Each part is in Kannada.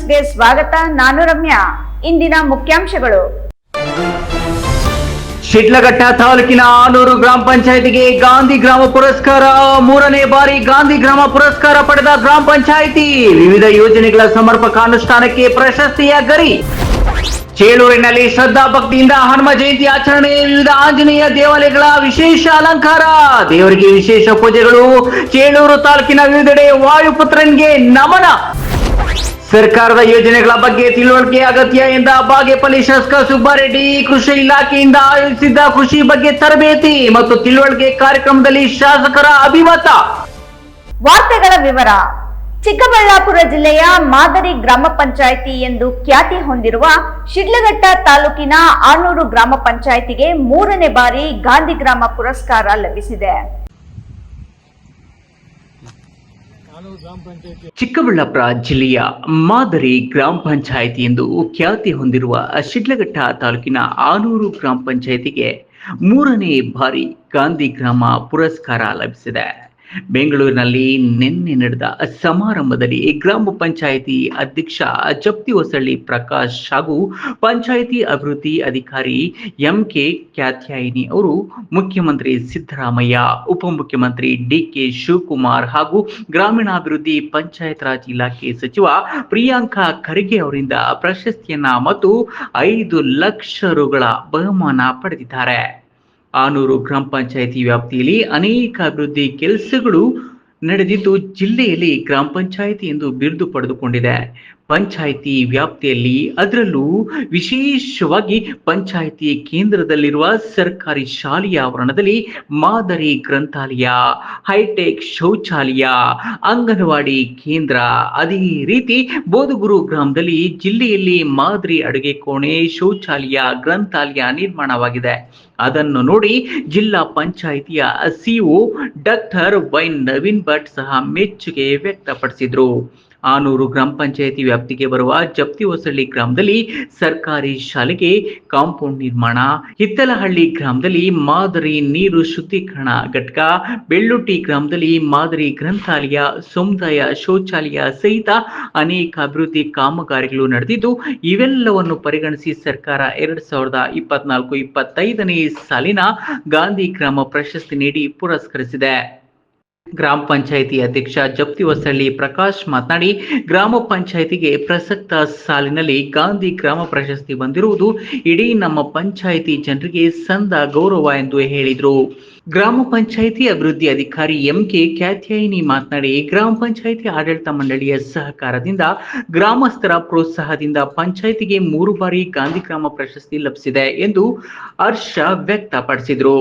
ನ್ಯೂಸ್ಗೆ ಸ್ವಾಗತ, ನಾನು ರಮ್ಯಾ. ಇಂದಿನ ಮುಖ್ಯಾಂಶಗಳು. ಶಿಡ್ಲಘಟ್ಟ ತಾಲೂಕಿನ ಆಲೂರು ಗ್ರಾಮ ಪಂಚಾಯತಿಗೆ ಗಾಂಧಿ ಗ್ರಾಮ ಪುರಸ್ಕಾರ. ಮೂರನೇ ಬಾರಿ ಗಾಂಧಿ ಗ್ರಾಮ ಪುರಸ್ಕಾರ ಪಡೆದ ಗ್ರಾಮ ಪಂಚಾಯಿತಿ. ವಿವಿಧ ಯೋಜನೆಗಳ ಸಮರ್ಪಕ ಅನುಷ್ಠಾನಕ್ಕೆ ಪ್ರಶಸ್ತಿಯ ಗರಿ ಚೇಳೂರಿನಲ್ಲಿ ಶ್ರದ್ಧಾ ಭಕ್ತಿಯಿಂದ ಹನುಮ ಜಯಂತಿ ಆಚರಣೆ, ವಿವಿಧ ಆಂಜನೇಯ ದೇವಾಲಯಗಳ ವಿಶೇಷ ಅಲಂಕಾರ. ದೇವರಿಗೆ ವಿಶೇಷ ಪೂಜೆಗಳು. ಚೇಳೂರು ತಾಲೂಕಿನ ವಿವಿಧೆಡೆ ವಾಯುಪುತ್ರನ್ಗೆ ನಮನ. ಸರ್ಕಾರದ ಯೋಜನೆಗಳ ಬಗ್ಗೆ ತಿಳುವಳಿಕೆ ಅಗತ್ಯ ಎಂದ ಬಾಗೇಪಲ್ಲಿ ಶಾಸಕ ಸುಬ್ಬಾರೆಡ್ಡಿ, ಕೃಷಿ ಇಲಾಖೆಯಿಂದ ಆಯೋಜಿಸಿದ್ದ ಕೃಷಿ ಬಗ್ಗೆ ತರಬೇತಿ ಮತ್ತು ತಿಳುವಳಿಕೆ ಕಾರ್ಯಕ್ರಮದಲ್ಲಿ ಶಾಸಕರ ಅಭಿಮತ. ವಾರ್ತೆಗಳ ವಿವರ. ಚಿಕ್ಕಬಳ್ಳಾಪುರ ಜಿಲ್ಲೆಯ ಮಾದರಿ ಗ್ರಾಮ ಪಂಚಾಯಿತಿ ಎಂದು ಖ್ಯಾತಿ ಹೊಂದಿರುವ ಶಿಡ್ಲಘಟ್ಟ ತಾಲೂಕಿನ ಆರ್ನೂರು ಗ್ರಾಮ ಪಂಚಾಯಿತಿಗೆ ಮೂರನೇ ಬಾರಿ ಗಾಂಧಿ ಗ್ರಾಮ ಪುರಸ್ಕಾರ ಲಭಿಸಿದೆ. ಚಿಕ್ಕಬಳ್ಳಾಪುರ ಜಿಲ್ಲೆಯ ಮಾದರಿ ಗ್ರಾಮ ಪಂಚಾಯಿತಿ ಎಂದು ಖ್ಯಾತಿ ಹೊಂದಿರುವ ಶಿಡ್ಲಘಟ್ಟ ತಾಲೂಕಿನ ಆನೂರು ಗ್ರಾಮ ಪಂಚಾಯಿತಿಗೆ ಮೂರನೇ ಬಾರಿ ಗಾಂಧಿ ಗ್ರಾಮ ಪುರಸ್ಕಾರ ಲಭಿಸಿದೆ. ಬೆಂಗಳೂರಿನಲ್ಲಿ ನಿನ್ನೆ ನಡೆದ ಸಮಾರಂಭದಲ್ಲಿ ಗ್ರಾಮ ಪಂಚಾಯಿತಿ ಅಧ್ಯಕ್ಷ ಜಪ್ತಿ ಹೊಸಳ್ಳಿ ಪ್ರಕಾಶ್ ಹಾಗೂ ಪಂಚಾಯಿತಿ ಅಭಿವೃದ್ಧಿ ಅಧಿಕಾರಿ ಎಂ ಕೆ ಕ್ಯಾತ್ಯಾಯಿನಿ ಅವರು, ಮುಖ್ಯಮಂತ್ರಿ ಸಿದ್ದರಾಮಯ್ಯ, ಉಪಮುಖ್ಯಮಂತ್ರಿ ಡಿ ಕೆ ಶಿವಕುಮಾರ್ ಹಾಗೂ ಗ್ರಾಮೀಣಾಭಿವೃದ್ಧಿ ಪಂಚಾಯತ್ ರಾಜ್ ಇಲಾಖೆ ಸಚಿವ ಪ್ರಿಯಾಂಕಾ ಖರ್ಗೆ ಅವರಿಂದ ಪ್ರಶಸ್ತಿಯನ್ನ ಮತ್ತು ಐದು ಲಕ್ಷ ರುಗಳ ಬಹುಮಾನ ಪಡೆದಿದ್ದಾರೆ. ಆನೂರು ಗ್ರಾಮ ಪಂಚಾಯಿತಿ ವ್ಯಾಪ್ತಿಯಲ್ಲಿ ಅನೇಕ ಅಭಿವೃದ್ಧಿ ಕೆಲಸಗಳು ನಡೆದಿದ್ದು ಜಿಲ್ಲೆಯಲ್ಲಿ ಗ್ರಾಮ ಪಂಚಾಯಿತಿ ಎಂದು ಬಿರುದು ಪಡೆದುಕೊಂಡಿದೆ. ಪಂಚಾಯಿತಿ ವ್ಯಾಪ್ತಿಯಲ್ಲಿ ಅದರಲ್ಲೂ ವಿಶೇಷವಾಗಿ ಪಂಚಾಯಿತಿ ಕೇಂದ್ರದಲ್ಲಿರುವ ಸರ್ಕಾರಿ ಶಾಲೆಯ ಆವರಣದಲ್ಲಿ ಮಾದರಿ ಗ್ರಂಥಾಲಯ, ಹೈಟೆಕ್ ಶೌಚಾಲಯ, ಅಂಗನವಾಡಿ ಕೇಂದ್ರ. ಅದೇ ರೀತಿ ಬೋಧಗುರು ಗ್ರಾಮದಲ್ಲಿ ಜಿಲ್ಲೆಯಲ್ಲಿ ಮಾದರಿ ಅಡುಗೆ ಕೋಣೆ, ಶೌಚಾಲಯ, ಗ್ರಂಥಾಲಯ ನಿರ್ಮಾಣವಾಗಿದೆ. ಅದನ್ನು ನೋಡಿ ಜಿಲ್ಲಾ ಪಂಚಾಯಿತಿಯ CEO doctor Y Naveen Bhat ಸಹ ಮೆಚ್ಚುಗೆ ವ್ಯಕ್ತಪಡಿಸಿದ್ರು. ಆನೂರು ಗ್ರಾಮ ಪಂಚಾಯಿತಿ ವ್ಯಾಪ್ತಿಗೆ ಬರುವ ಜಪ್ತಿ ಹೊಸಳ್ಳಿ ಗ್ರಾಮದಲ್ಲಿ ಸರ್ಕಾರಿ ಶಾಲೆಗೆ ಕಾಂಪೌಂಡ್ ನಿರ್ಮಾಣ. ಹಿತ್ತಲಹಳ್ಳಿ ಗ್ರಾಮದಲ್ಲಿ ಮಾದರಿ ನೀರು ಶುದ್ಧೀಕರಣ ಘಟಕ. ಬೆಳ್ಳುಟ್ಟಿ ಗ್ರಾಮದಲ್ಲಿ ಮಾದರಿ ಗ್ರಂಥಾಲಯ, ಸಮುದಾಯ ಶೌಚಾಲಯ ಸಹಿತ ಅನೇಕ ಅಭಿವೃದ್ಧಿ ಕಾಮಗಾರಿಗಳು ನಡೆದಿದ್ದು, ಇವೆಲ್ಲವನ್ನು ಪರಿಗಣಿಸಿ ಸರ್ಕಾರ ಎರಡ್ ಸಾವಿರದ ಇಪ್ಪತ್ನಾಲ್ಕು ಇಪ್ಪತ್ತೈದನೇ ಸಾಲಿನ ಗಾಂಧಿ ಗ್ರಾಮ ಪ್ರಶಸ್ತಿ ನೀಡಿ ಪುರಸ್ಕರಿಸಿದೆ. ಗ್ರಾಮ ಪಂಚಾಯಿತಿ ಅಧ್ಯಕ್ಷ ಜಪ್ತಿ ಹೊಸಳ್ಳಿ ಪ್ರಕಾಶ್ ಮಾತನಾಡಿ, ಗ್ರಾಮ ಪಂಚಾಯಿತಿಗೆ ಪ್ರಸಕ್ತ ಸಾಲಿನಲ್ಲಿ ಗಾಂಧಿ ಗ್ರಾಮ ಪ್ರಶಸ್ತಿ ಬಂದಿರುವುದು ಇಡೀ ನಮ್ಮ ಪಂಚಾಯಿತಿ ಜನರಿಗೆ ಸಂದ ಗೌರವ ಎಂದು ಹೇಳಿದರು. ಗ್ರಾಮ ಪಂಚಾಯಿತಿ ಅಭಿವೃದ್ಧಿ ಅಧಿಕಾರಿ ಎಂಕೆ ಕ್ಯಾತ್ಯಾಯಿನಿ ಮಾತನಾಡಿ, ಗ್ರಾಮ ಪಂಚಾಯಿತಿ ಆಡಳಿತ ಮಂಡಳಿಯ ಸಹಕಾರದಿಂದ ಗ್ರಾಮಸ್ಥರ ಪ್ರೋತ್ಸಾಹದಿಂದ ಪಂಚಾಯಿತಿಗೆ ಮೂರು ಬಾರಿ ಗಾಂಧಿ ಗ್ರಾಮ ಪ್ರಶಸ್ತಿ ಲಭಿಸಿದೆ ಎಂದು ಹರ್ಷ ವ್ಯಕ್ತಪಡಿಸಿದರು.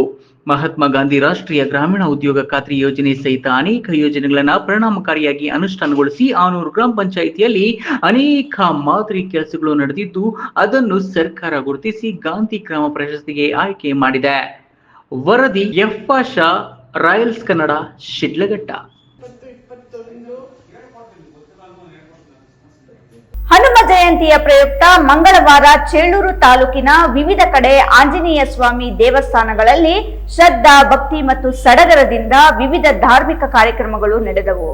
ಮಹಾತ್ಮ ಗಾಂಧಿ ರಾಷ್ಟ್ರೀಯ ಗ್ರಾಮೀಣ ಉದ್ಯೋಗ ಖಾತ್ರಿ ಯೋಜನೆ ಸಹಿತ ಅನೇಕ ಯೋಜನೆಗಳನ್ನ ಪರಿಣಾಮಕಾರಿಯಾಗಿ ಅನುಷ್ಠಾನಗೊಳಿಸಿ ಆನೂರು ಗ್ರಾಮ ಪಂಚಾಯಿತಿಯಲ್ಲಿ ಅನೇಕ ಮಾದರಿ ಕೆಲಸಗಳು ನಡೆದಿದ್ದು, ಅದನ್ನು ಸರ್ಕಾರ ಗುರುತಿಸಿ ಗಾಂಧಿ ಗ್ರಾಮ ಪ್ರಶಸ್ತಿಗೆ ಆಯ್ಕೆ ಮಾಡಿದೆ. ವರದಿ ಎಫ್ ರಾಯಲ್ಸ್ ಕನ್ನಡ, ಶಿಡ್ಲಘಟ್ಟ. ಹನುಮ ಜಯಂತಿಯ ಪ್ರಯುಕ್ತ ಮಂಗಳವಾರ ಚೇಳೂರು ತಾಲೂಕಿನ ವಿವಿಧ ಕಡೆ ಆಂಜನೇಯ ಸ್ವಾಮಿ ದೇವಸ್ಥಾನಗಳಲ್ಲಿ ಶ್ರದ್ಧಾ, ಭಕ್ತಿ ಮತ್ತು ಸಡಗರದಿಂದ ವಿವಿಧ ಧಾರ್ಮಿಕ ಕಾರ್ಯಕ್ರಮಗಳು ನಡೆದವು.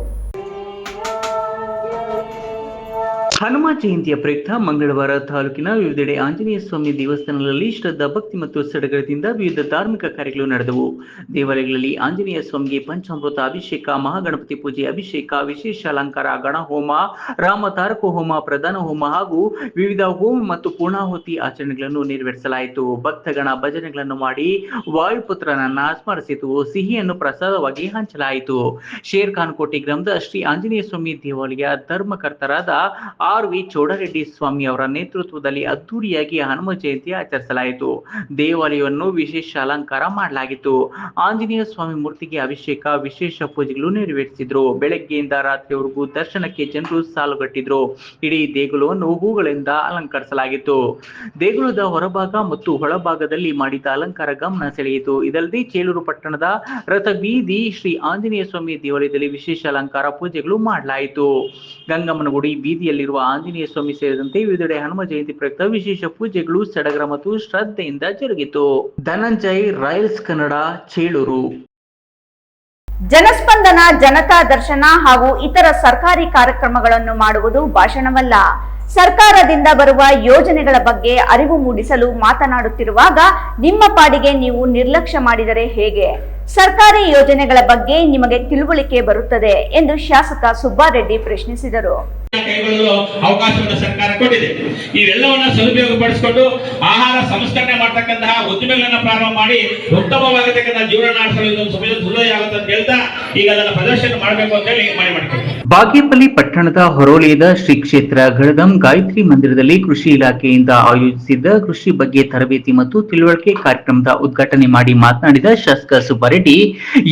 ಹನುಮ ಜಯಂತಿಯ ಪ್ರಯುಕ್ತ ಮಂಗಳವಾರ ತಾಲೂಕಿನ ವಿವಿಧೆಡೆ ಆಂಜನೇಯ ಸ್ವಾಮಿ ದೇವಸ್ಥಾನಗಳಲ್ಲಿ ಶ್ರದ್ಧಾ, ಭಕ್ತಿ ಮತ್ತು ಸಡಗರದಿಂದ ವಿವಿಧ ಧಾರ್ಮಿಕ ಕಾರ್ಯಗಳು ನಡೆದವು. ದೇವಾಲಯಗಳಲ್ಲಿ ಆಂಜನೇಯ ಸ್ವಾಮಿಗೆ ಪಂಚಾಮೃತ ಅಭಿಷೇಕ, ಮಹಾಗಣಪತಿ ಪೂಜೆ, ಅಭಿಷೇಕ, ವಿಶೇಷ ಅಲಂಕಾರ, ಗಣ ಹೋಮ, ರಾಮ ತಾರಕ ಹೋಮ, ಪ್ರಧಾನ ಹೋಮ ಹಾಗೂ ವಿವಿಧ ಹೋಮ ಮತ್ತು ಪೂರ್ಣಾಹುತಿ ಆಚರಣೆಗಳನ್ನು ನೆರವೇರಿಸಲಾಯಿತು. ಭಕ್ತಗಣ ಭಜನೆಗಳನ್ನು ಮಾಡಿ ವಾಯುಪುತ್ರನನ್ನ ಸ್ಮರಿಸಿತು. ಸಿಹಿಯನ್ನು ಪ್ರಸಾದವಾಗಿ ಹಂಚಲಾಯಿತು. ಶೇರ್ ಖಾನ್ ಕೋಟೆ ಗ್ರಾಮದ ಶ್ರೀ ಆಂಜನೇಯ ಸ್ವಾಮಿ ದೇವಾಲಯ ಧರ್ಮಕರ್ತರಾದ ಆರ್ ವಿ ಚೌಡರೆಡ್ಡಿ ಸ್ವಾಮಿ ಅವರ ನೇತೃತ್ವದಲ್ಲಿ ಅದ್ದೂರಿಯಾಗಿ ಹನುಮ ಜಯಂತಿ ಆಚರಿಸಲಾಯಿತು. ದೇವಾಲಯವನ್ನು ವಿಶೇಷ ಅಲಂಕಾರ ಮಾಡಲಾಗಿತ್ತು. ಆಂಜನೇಯ ಸ್ವಾಮಿ ಮೂರ್ತಿಗೆ ಅಭಿಷೇಕ, ವಿಶೇಷ ಪೂಜೆಗಳು ನೆರವೇರಿಸಿದ್ರು. ಬೆಳಗ್ಗೆಯಿಂದ ರಾತ್ರಿವರೆಗೂ ದರ್ಶನಕ್ಕೆ ಜನರು ಸಾಲುಗಟ್ಟಿದ್ರು. ಇಡೀ ದೇಗುಲವನ್ನು ಹೂಗಳಿಂದ ಅಲಂಕರಿಸಲಾಗಿತ್ತು. ದೇಗುಲದ ಹೊರಭಾಗ ಮತ್ತು ಒಳಭಾಗದಲ್ಲಿ ಮಾಡಿದ ಅಲಂಕಾರ ಗಮನ ಸೆಳೆಯಿತು. ಇದಲ್ಲದೆ ಚೇಲೂರು ಪಟ್ಟಣದ ರಥ ಬೀದಿ ಶ್ರೀ ಆಂಜನೇಯ ಸ್ವಾಮಿ ದೇವಾಲಯದಲ್ಲಿ ವಿಶೇಷ ಅಲಂಕಾರ ಪೂಜೆಗಳು ಮಾಡಲಾಯಿತು. ಗಂಗಮ್ಮನಗುಡಿ ಬೀದಿಯಲ್ಲಿರುವ ಆಂಜನೇಯ ಸ್ವಾಮಿ ಸೇರಿದಂತೆ ವಿವಿಧೆಡೆ ಹನುಮ ಜಯಂತಿ ಪ್ರಯುಕ್ತ ವಿಶೇಷ ಪೂಜೆಗಳು, ಸಡಗರ ಮತ್ತು ಶ್ರದ್ಧೆಯಿಂದ ಜರುಗಿತು. ಧನಂಜಯ್ ರಾಯಲ್ಸ್ ಕನ್ನಡ, ಚೇಳೂರು. ಜನಸ್ಪಂದನ, ಜನತಾ ದರ್ಶನ ಹಾಗೂ ಇತರ ಸರ್ಕಾರಿ ಕಾರ್ಯಕ್ರಮಗಳನ್ನು ಮಾಡುವುದು ಭಾಷಣವಲ್ಲ. ಸರ್ಕಾರದಿಂದ ಬರುವ ಯೋಜನೆಗಳ ಬಗ್ಗೆ ಅರಿವು ಮೂಡಿಸಲು ಮಾತನಾಡುತ್ತಿರುವಾಗ ನಿಮ್ಮ ಪಾಡಿಗೆ ನೀವು ನಿರ್ಲಕ್ಷ್ಯ ಮಾಡಿದರೆ ಹೇಗೆ? ಸರ್ಕಾರಿ ಯೋಜನೆಗಳ ಬಗ್ಗೆ ನಿಮಗೆ ತಿಳುವಳಿಕೆ ಬರುತ್ತದೆ ಎಂದು ಶಾಸಕ ಸುಬ್ಬಾರೆಡ್ಡಿ ಪ್ರಶ್ನಿಸಿದರು. ಕೈಗೊಳ್ಳಲು ಅವಕಾಶವನ್ನು ಸರ್ಕಾರ ಕೊಟ್ಟಿದೆ. ಇವೆಲ್ಲವನ್ನ ಸದುಪಯೋಗಪಡಿಸಿಕೊಂಡು ಆಹಾರ ಸಂಸ್ಕರಣೆ ಮಾಡತಕ್ಕಂತಹ ಉದ್ದಿಮೆಗಳನ್ನ ಪ್ರಾರಂಭ ಮಾಡಿ ಉತ್ತಮವಾಗತಕ್ಕಂತಹ ಜೀವನ ಆಗುತ್ತೆ ಅಂತ ಹೇಳ್ತಾ ಈಗ ಅದನ್ನ ಪ್ರದರ್ಶನ ಮಾಡಬೇಕು ಅಂತ ಹೇಳಿ ಮನೆ ಮಾಡ್ತೀವಿ ಬಾಗೇಪಲ್ಲಿ ಪಟ್ಟಣದ ಹೊರೋಳಿಯದ ಶ್ರೀ ಕ್ಷೇತ್ರ ಗಡದಂ ಗಾಯತ್ರಿ ಮಂದಿರದಲ್ಲಿ ಕೃಷಿ ಇಲಾಖೆಯಿಂದ ಆಯೋಜಿಸಿದ್ದ ಕೃಷಿ ಬಗ್ಗೆ ತರಬೇತಿ ಮತ್ತು ತಿಳುವಳಿಕೆ ಕಾರ್ಯಕ್ರಮದ ಉದ್ಘಾಟನೆ ಮಾಡಿ ಮಾತನಾಡಿದ ಶಾಸಕ ಸುಬ್ಬಾರೆಡ್ಡಿ,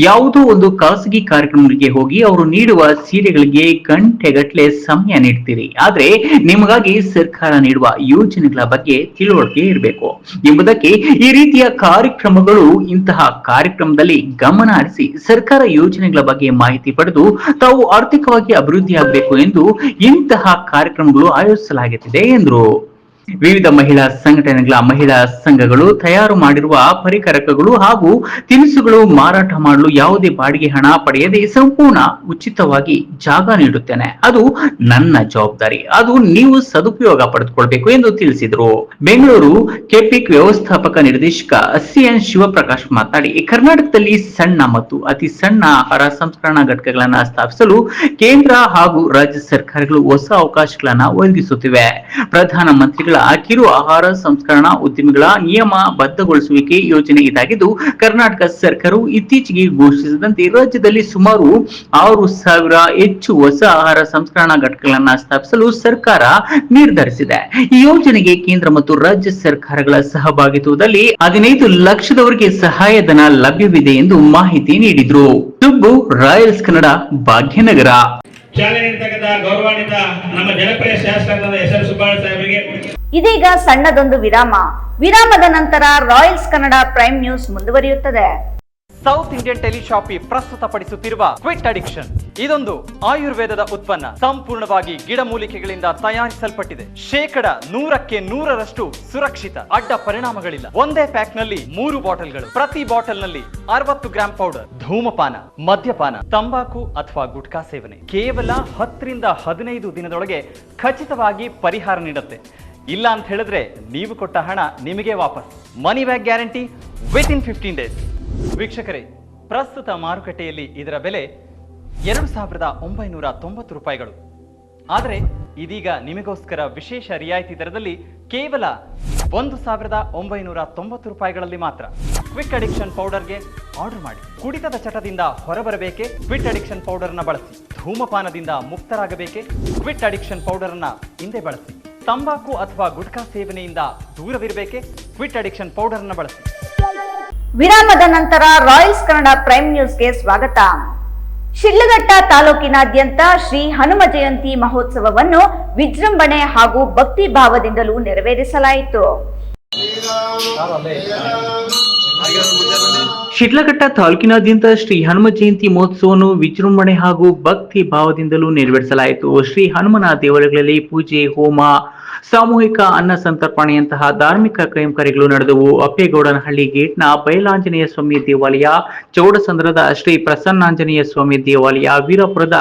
ಯಾವುದೋ ಒಂದು ಖಾಸಗಿ ಕಾರ್ಯಕ್ರಮಗಳಿಗೆ ಹೋಗಿ ಅವರು ನೀಡುವ ಸೀರೆಗಳಿಗೆ ಗಂಟೆಗಟ್ಟಲೆ ಸಮಯ ನೀಡ್ತೀರಿ ಆದ್ರೆ ನಿಮಗಾಗಿ ಸರ್ಕಾರ ನೀಡುವ ಯೋಜನೆಗಳ ಬಗ್ಗೆ ತಿಳುವಳಿಕೆ ಇರಬೇಕು. ಎಂಬುದಕ್ಕೆ ಈ ರೀತಿಯ ಕಾರ್ಯಕ್ರಮಗಳು ಇಂತಹ ಕಾರ್ಯಕ್ರಮದಲ್ಲಿ ಗಮನ ಹರಿಸಿ ಸರ್ಕಾರ ಯೋಜನೆಗಳ ಬಗ್ಗೆ ಮಾಹಿತಿ ಪಡೆದು ತಾವು ಆರ್ಥಿಕವಾಗಿ ಅಭಿವೃದ್ಧಿಯಾಗಬೇಕು ಎಂದು ಇಂತಹ ಕಾರ್ಯಕ್ರಮಗಳು ಆಯೋಜಿಸಲಾಗುತ್ತಿದೆ ಎಂದರು. ವಿವಿಧ ಮಹಿಳಾ ಸಂಘಟನೆಗಳ ಮಹಿಳಾ ಸಂಘಗಳು ತಯಾರು ಮಾಡಿರುವ ಪರಿಕರಕಗಳು ಹಾಗೂ ತಿನಿಸುಗಳು ಮಾರಾಟ ಮಾಡಲು ಯಾವುದೇ ಬಾಡಿಗೆ ಹಣ ಪಡೆಯದೆ ಸಂಪೂರ್ಣ ಉಚಿತವಾಗಿ ಜಾಗ ನೀಡುತ್ತೇನೆ. ಅದು ನನ್ನ ಜವಾಬ್ದಾರಿ. ಅದು ನೀವು ಸದುಪಯೋಗ ಪಡೆದುಕೊಳ್ಬೇಕು ಎಂದು ತಿಳಿಸಿದರು. ಬೆಂಗಳೂರು ಕೆಪಿಕ್ ವ್ಯವಸ್ಥಾಪಕ ನಿರ್ದೇಶಕ ಸಿಎನ್ ಶಿವಪ್ರಕಾಶ್ ಮಾತನಾಡಿ, ಕರ್ನಾಟಕದಲ್ಲಿ ಸಣ್ಣ ಮತ್ತು ಅತಿ ಸಣ್ಣ ಆಹಾರ ಸಂಸ್ಕರಣಾ ಘಟಕಗಳನ್ನು ಸ್ಥಾಪಿಸಲು ಕೇಂದ್ರ ಹಾಗೂ ರಾಜ್ಯ ಸರ್ಕಾರಗಳು ಹೊಸ ಅವಕಾಶಗಳನ್ನು ಒದಗಿಸುತ್ತಿವೆ. ಪ್ರಧಾನ ಮಂತ್ರಿಗಳ ಕಿರು ಆಹಾರ ಸಂಸ್ಕರಣಾ ಉದ್ಯಮಿಗಳ ನಿಯಮ ಬದ್ಧಗೊಳಿಸುವಿಕೆ ಯೋಜನೆ ಇದಾಗಿದ್ದು, ಕರ್ನಾಟಕ ಸರ್ಕಾರವು ಇತ್ತೀಚೆಗೆ ಘೋಷಿಸಿದಂತೆ ರಾಜ್ಯದಲ್ಲಿ ಸುಮಾರು ಆರು ಸಾವಿರ ಹೆಚ್ಚು ಹೊಸ ಆಹಾರ ಸಂಸ್ಕರಣಾ ಘಟಕಗಳನ್ನ ಸ್ಥಾಪಿಸಲು ಸರ್ಕಾರ ನಿರ್ಧರಿಸಿದೆ. ಈ ಯೋಜನೆಗೆ ಕೇಂದ್ರ ಮತ್ತು ರಾಜ್ಯ ಸರ್ಕಾರಗಳ ಸಹಭಾಗಿತ್ವದಲ್ಲಿ ಹದಿನೈದು ಲಕ್ಷದವರೆಗೆ ಸಹಾಯಧನ ಲಭ್ಯವಿದೆ ಎಂದು ಮಾಹಿತಿ ನೀಡಿದ್ರು. ಸುಬ್ಬು ರಾಯಲ್ಸ್ ಕನ್ನಡ ಭಾಗ್ಯನಗರ. ಚಾಲನೆ ನೀಡತಕ್ಕಂತಹ ಗೌರವಾನ್ವಿತ ನಮ್ಮ ಜನಪ್ರಿಯ ಶಾಸಕರಾದ ಎಸ್ ಎಲ್ ಸುಬ್ಬಾಳ ಸಾಹೇಬರಿಗೆ ಇದೀಗ ಸಣ್ಣದೊಂದು ವಿರಾಮ. ವಿರಾಮದ ನಂತರ ರಾಯಲ್ಸ್ ಕನ್ನಡ ಪ್ರೈಮ್ ನ್ಯೂಸ್ ಮುಂದುವರಿಯುತ್ತದೆ. ಸೌತ್ ಇಂಡಿಯನ್ ಟೆಲಿಶಾಪಿ ಪ್ರಸ್ತುತಪಡಿಸುತ್ತಿರುವ ಕ್ವಿಟ್ ಅಡಿಕ್ಷನ್. ಇದೊಂದು ಆಯುರ್ವೇದದ ಉತ್ಪನ್ನ. ಸಂಪೂರ್ಣವಾಗಿ ಗಿಡಮೂಲಿಕೆಗಳಿಂದ ತಯಾರಿಸಲ್ಪಟ್ಟಿದೆ. ಶೇಕಡ ನೂರಕ್ಕೆ ನೂರರಷ್ಟು ಸುರಕ್ಷಿತ. ಅಡ್ಡ ಪರಿಣಾಮಗಳಿಲ್ಲ. ಒಂದೇ ಪ್ಯಾಕ್ನಲ್ಲಿ ಮೂರು ಬಾಟಲ್ಗಳು. ಪ್ರತಿ ಬಾಟಲ್ನಲ್ಲಿ ಅರವತ್ತು ಗ್ರಾಂ ಪೌಡರ್. ಧೂಮಪಾನ, ಮದ್ಯಪಾನ, ತಂಬಾಕು ಅಥವಾ ಗುಟ್ಕಾ ಸೇವನೆ. ಕೇವಲ ಹತ್ತರಿಂದ ಹದಿನೈದು ದಿನದೊಳಗೆ ಖಚಿತವಾಗಿ ಪರಿಹಾರ ನೀಡುತ್ತೆ. ಇಲ್ಲ ಅಂತ ಹೇಳಿದ್ರೆ ನೀವು ಕೊಟ್ಟ ಹಣ ನಿಮಗೆ ವಾಪಸ್. Money back guarantee within fifteen days. ವೀಕ್ಷಕರೇ, ಪ್ರಸ್ತುತ ಮಾರುಕಟ್ಟೆಯಲ್ಲಿ ಇದರ ಬೆಲೆ ಎರಡು ಸಾವಿರದ ಒಂಬೈನೂರ ತೊಂಬತ್ತು ರೂಪಾಯಿಗಳು. ಆದರೆ ಇದೀಗ ನಿಮಗೋಸ್ಕರ ವಿಶೇಷ ರಿಯಾಯಿತಿ ದರದಲ್ಲಿ ಕೇವಲ ಒಂದು ಸಾವಿರದ ಒಂಬೈನೂರ ತೊಂಬತ್ತು ರೂಪಾಯಿಗಳಲ್ಲಿ ಮಾತ್ರ. ಕ್ವಿಕ್ ಅಡಿಕ್ಷನ್ ಪೌಡರ್ಗೆ ಆರ್ಡರ್ ಮಾಡಿ. ಕುಡಿತದ ಚಟದಿಂದ ಹೊರಬರಬೇಕೆ? ಕ್ವಿಟ್ ಅಡಿಕ್ಷನ್ ಪೌಡರ್ನ ಬಳಸಿ. ಧೂಮಪಾನದಿಂದ ಮುಕ್ತರಾಗಬೇಕೆ? ಕ್ವಿಟ್ ಅಡಿಕ್ಷನ್ ಪೌಡರ್ನ ಹಿಂದೆ ಬಳಸಿ. ತಂಬಾಕು ಅಥವಾ ಗುಟ್ಕಾ ಸೇವನೆಯಿಂದ ದೂರವಿರಬೇಕೆ? ಕ್ವಿಟ್ ಅಡಿಕ್ಷನ್ ಪೌಡರ್ನ ಬಳಸಿ. ವಿರಾಮದ ನಂತರ ರಾಯಲ್ಸ್ ಕನ್ನಡ ಪ್ರೈಮ್ ನ್ಯೂಸ್ಗೆ ಸ್ವಾಗತ. ಶಿಡ್ಲಘಟ್ಟ ತಾಲೂಕಿನಾದ್ಯಂತ ಶ್ರೀ ಹನುಮ ಜಯಂತಿ ಮಹೋತ್ಸವವನ್ನು ವಿಜೃಂಭಣೆ ಹಾಗೂ ಭಕ್ತಿ ಭಾವದಿಂದಲೂ ನೆರವೇರಿಸಲಾಯಿತು ಶಿಡ್ಲಘಟ್ಟ ತಾಲೂಕಿನಾದ್ಯಂತ ಶ್ರೀ ಹನುಮ ಜಯಂತಿ ಮಹೋತ್ಸವವನ್ನು ವಿಜೃಂಭಣೆ ಹಾಗೂ ಭಕ್ತಿ ಭಾವದಿಂದಲೂ ನೆರವೇರಿಸಲಾಯಿತು. ಶ್ರೀ ಹನುಮನ ದೇವಾಲಯಗಳಲ್ಲಿ ಪೂಜೆ, ಹೋಮ, ಸಾಮೂಹಿಕ ಅನ್ನ ಸಂತರ್ಪಣೆಯಂತಹ ಧಾರ್ಮಿಕ ಕೈಂಕರ್ಯಗಳು ನಡೆದವು. ಅಪ್ಪೇಗೌಡನಹಳ್ಳಿ ಗೇಟ್ನ ಬಯಲಾಂಜನೇಯ ಸ್ವಾಮಿ ದೇವಾಲಯ, ಚೌಡಸಂದ್ರದ ಶ್ರೀ ಪ್ರಸನ್ನಾಂಜನೇಯ ಸ್ವಾಮಿ ದೇವಾಲಯ, ವೀರಪುರದ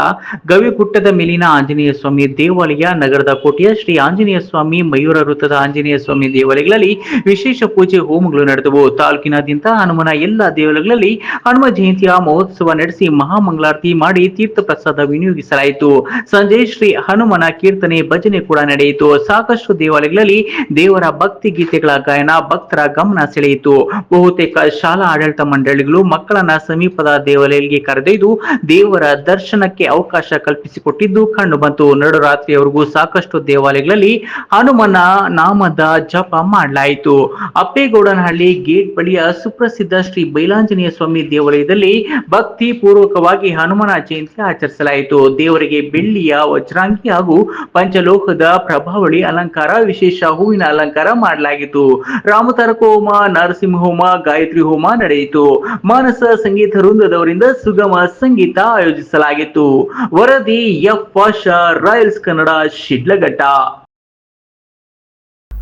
ಗವಿಗುಟ್ಟದ ಮೇಲಿನ ಆಂಜನೇಯ ಸ್ವಾಮಿ ದೇವಾಲಯ, ನಗರದ ಕೋಟೆಯ ಶ್ರೀ ಆಂಜನೇಯ ಸ್ವಾಮಿ, ಮಯೂರ ವೃತ್ತದ ಆಂಜನೇಯ ಸ್ವಾಮಿ ದೇವಾಲಯಗಳಲ್ಲಿ ವಿಶೇಷ ಪೂಜೆ, ಹೋಮಗಳು ನಡೆದವು. ತಾಲೂಕಿನಾದ್ಯಂತ ಹನುಮನ ಎಲ್ಲ ದೇವಾಲಯಗಳಲ್ಲಿ ಹನುಮ ಜಯಂತಿಯ ಮಹೋತ್ಸವ ನಡೆಸಿ ಮಹಾಮಂಗಳಾರತಿ ಮಾಡಿ ತೀರ್ಥ ಪ್ರಸಾದ ವಿನಿಯೋಗಿಸಲಾಯಿತು. ಸಂಜೆ ಶ್ರೀ ಹನುಮನ ಕೀರ್ತನೆ ಭಜನೆ ಕೂಡ ನಡೆಯಿತು. ಸಾಕಷ್ಟು ದೇವಾಲಯಗಳಲ್ಲಿ ದೇವರ ಭಕ್ತಿ ಗೀತೆಗಳ ಗಾಯನ, ಭಕ್ತರ ಗಮನ ಸೆಳೆಯಿತು. ಬಹುತೇಕ ಶಾಲಾ ಆಡಳಿತ ಮಂಡಳಿಗಳು ಮಕ್ಕಳನ್ನ ಸಮೀಪದ ದೇವಾಲಯಗಳಿಗೆ ಕರೆದೊಯ್ದು ದೇವರ ದರ್ಶನಕ್ಕೆ ಅವಕಾಶ ಕಲ್ಪಿಸಿಕೊಟ್ಟಿದ್ದು ಕಂಡು ಬಂತು. ನಡುರಾತ್ರಿಯವರೆಗೂ ಸಾಕಷ್ಟು ದೇವಾಲಯಗಳಲ್ಲಿ ಹನುಮನ ನಾಮದ ಜಪ ಮಾಡಲಾಯಿತು. ಅಪ್ಪೇಗೌಡನಹಳ್ಳಿ ಗೇಟ್ ಬಳಿಯ ಸುಪ್ರಸಿದ್ಧ ಶ್ರೀ ಬೈಲಾಂಜನೇಯ ಸ್ವಾಮಿ ದೇವಾಲಯದಲ್ಲಿ ಭಕ್ತಿ ಪೂರ್ವಕವಾಗಿ ಹನುಮನ ಜಯಂತಿ ಆಚರಿಸಲಾಯಿತು. ದೇವರಿಗೆ ಬೆಳ್ಳಿಯ, ವಜ್ರಾಂಗಿ ಹಾಗೂ ಪಂಚಲೋಕದ ಪ್ರಭಾವಳಿ ಅಲಂಕಾರ, ವಿಶೇಷ ಹೂವಿನ ಅಲಂಕಾರ ಮಾಡಲಾಗಿತ್ತು. ರಾಮತಾರಕ ಹೋಮ, ನರಸಿಂಹ ಹೋಮ, ಗಾಯತ್ರಿ ಹೋಮ ನಡೆಯಿತು. ಮಾನಸ ಸಂಗೀತ ವೃಂದದವರಿಂದ ಸುಗಮ ಸಂಗೀತ ಆಯೋಜಿಸಲಾಗಿತ್ತು. ವರದಿ ಎಫ್. ಪಾಷಾ ರಾಯಲ್ಸ್ ಕನ್ನಡ, ಶಿಡ್ಲಘಟ್ಟ.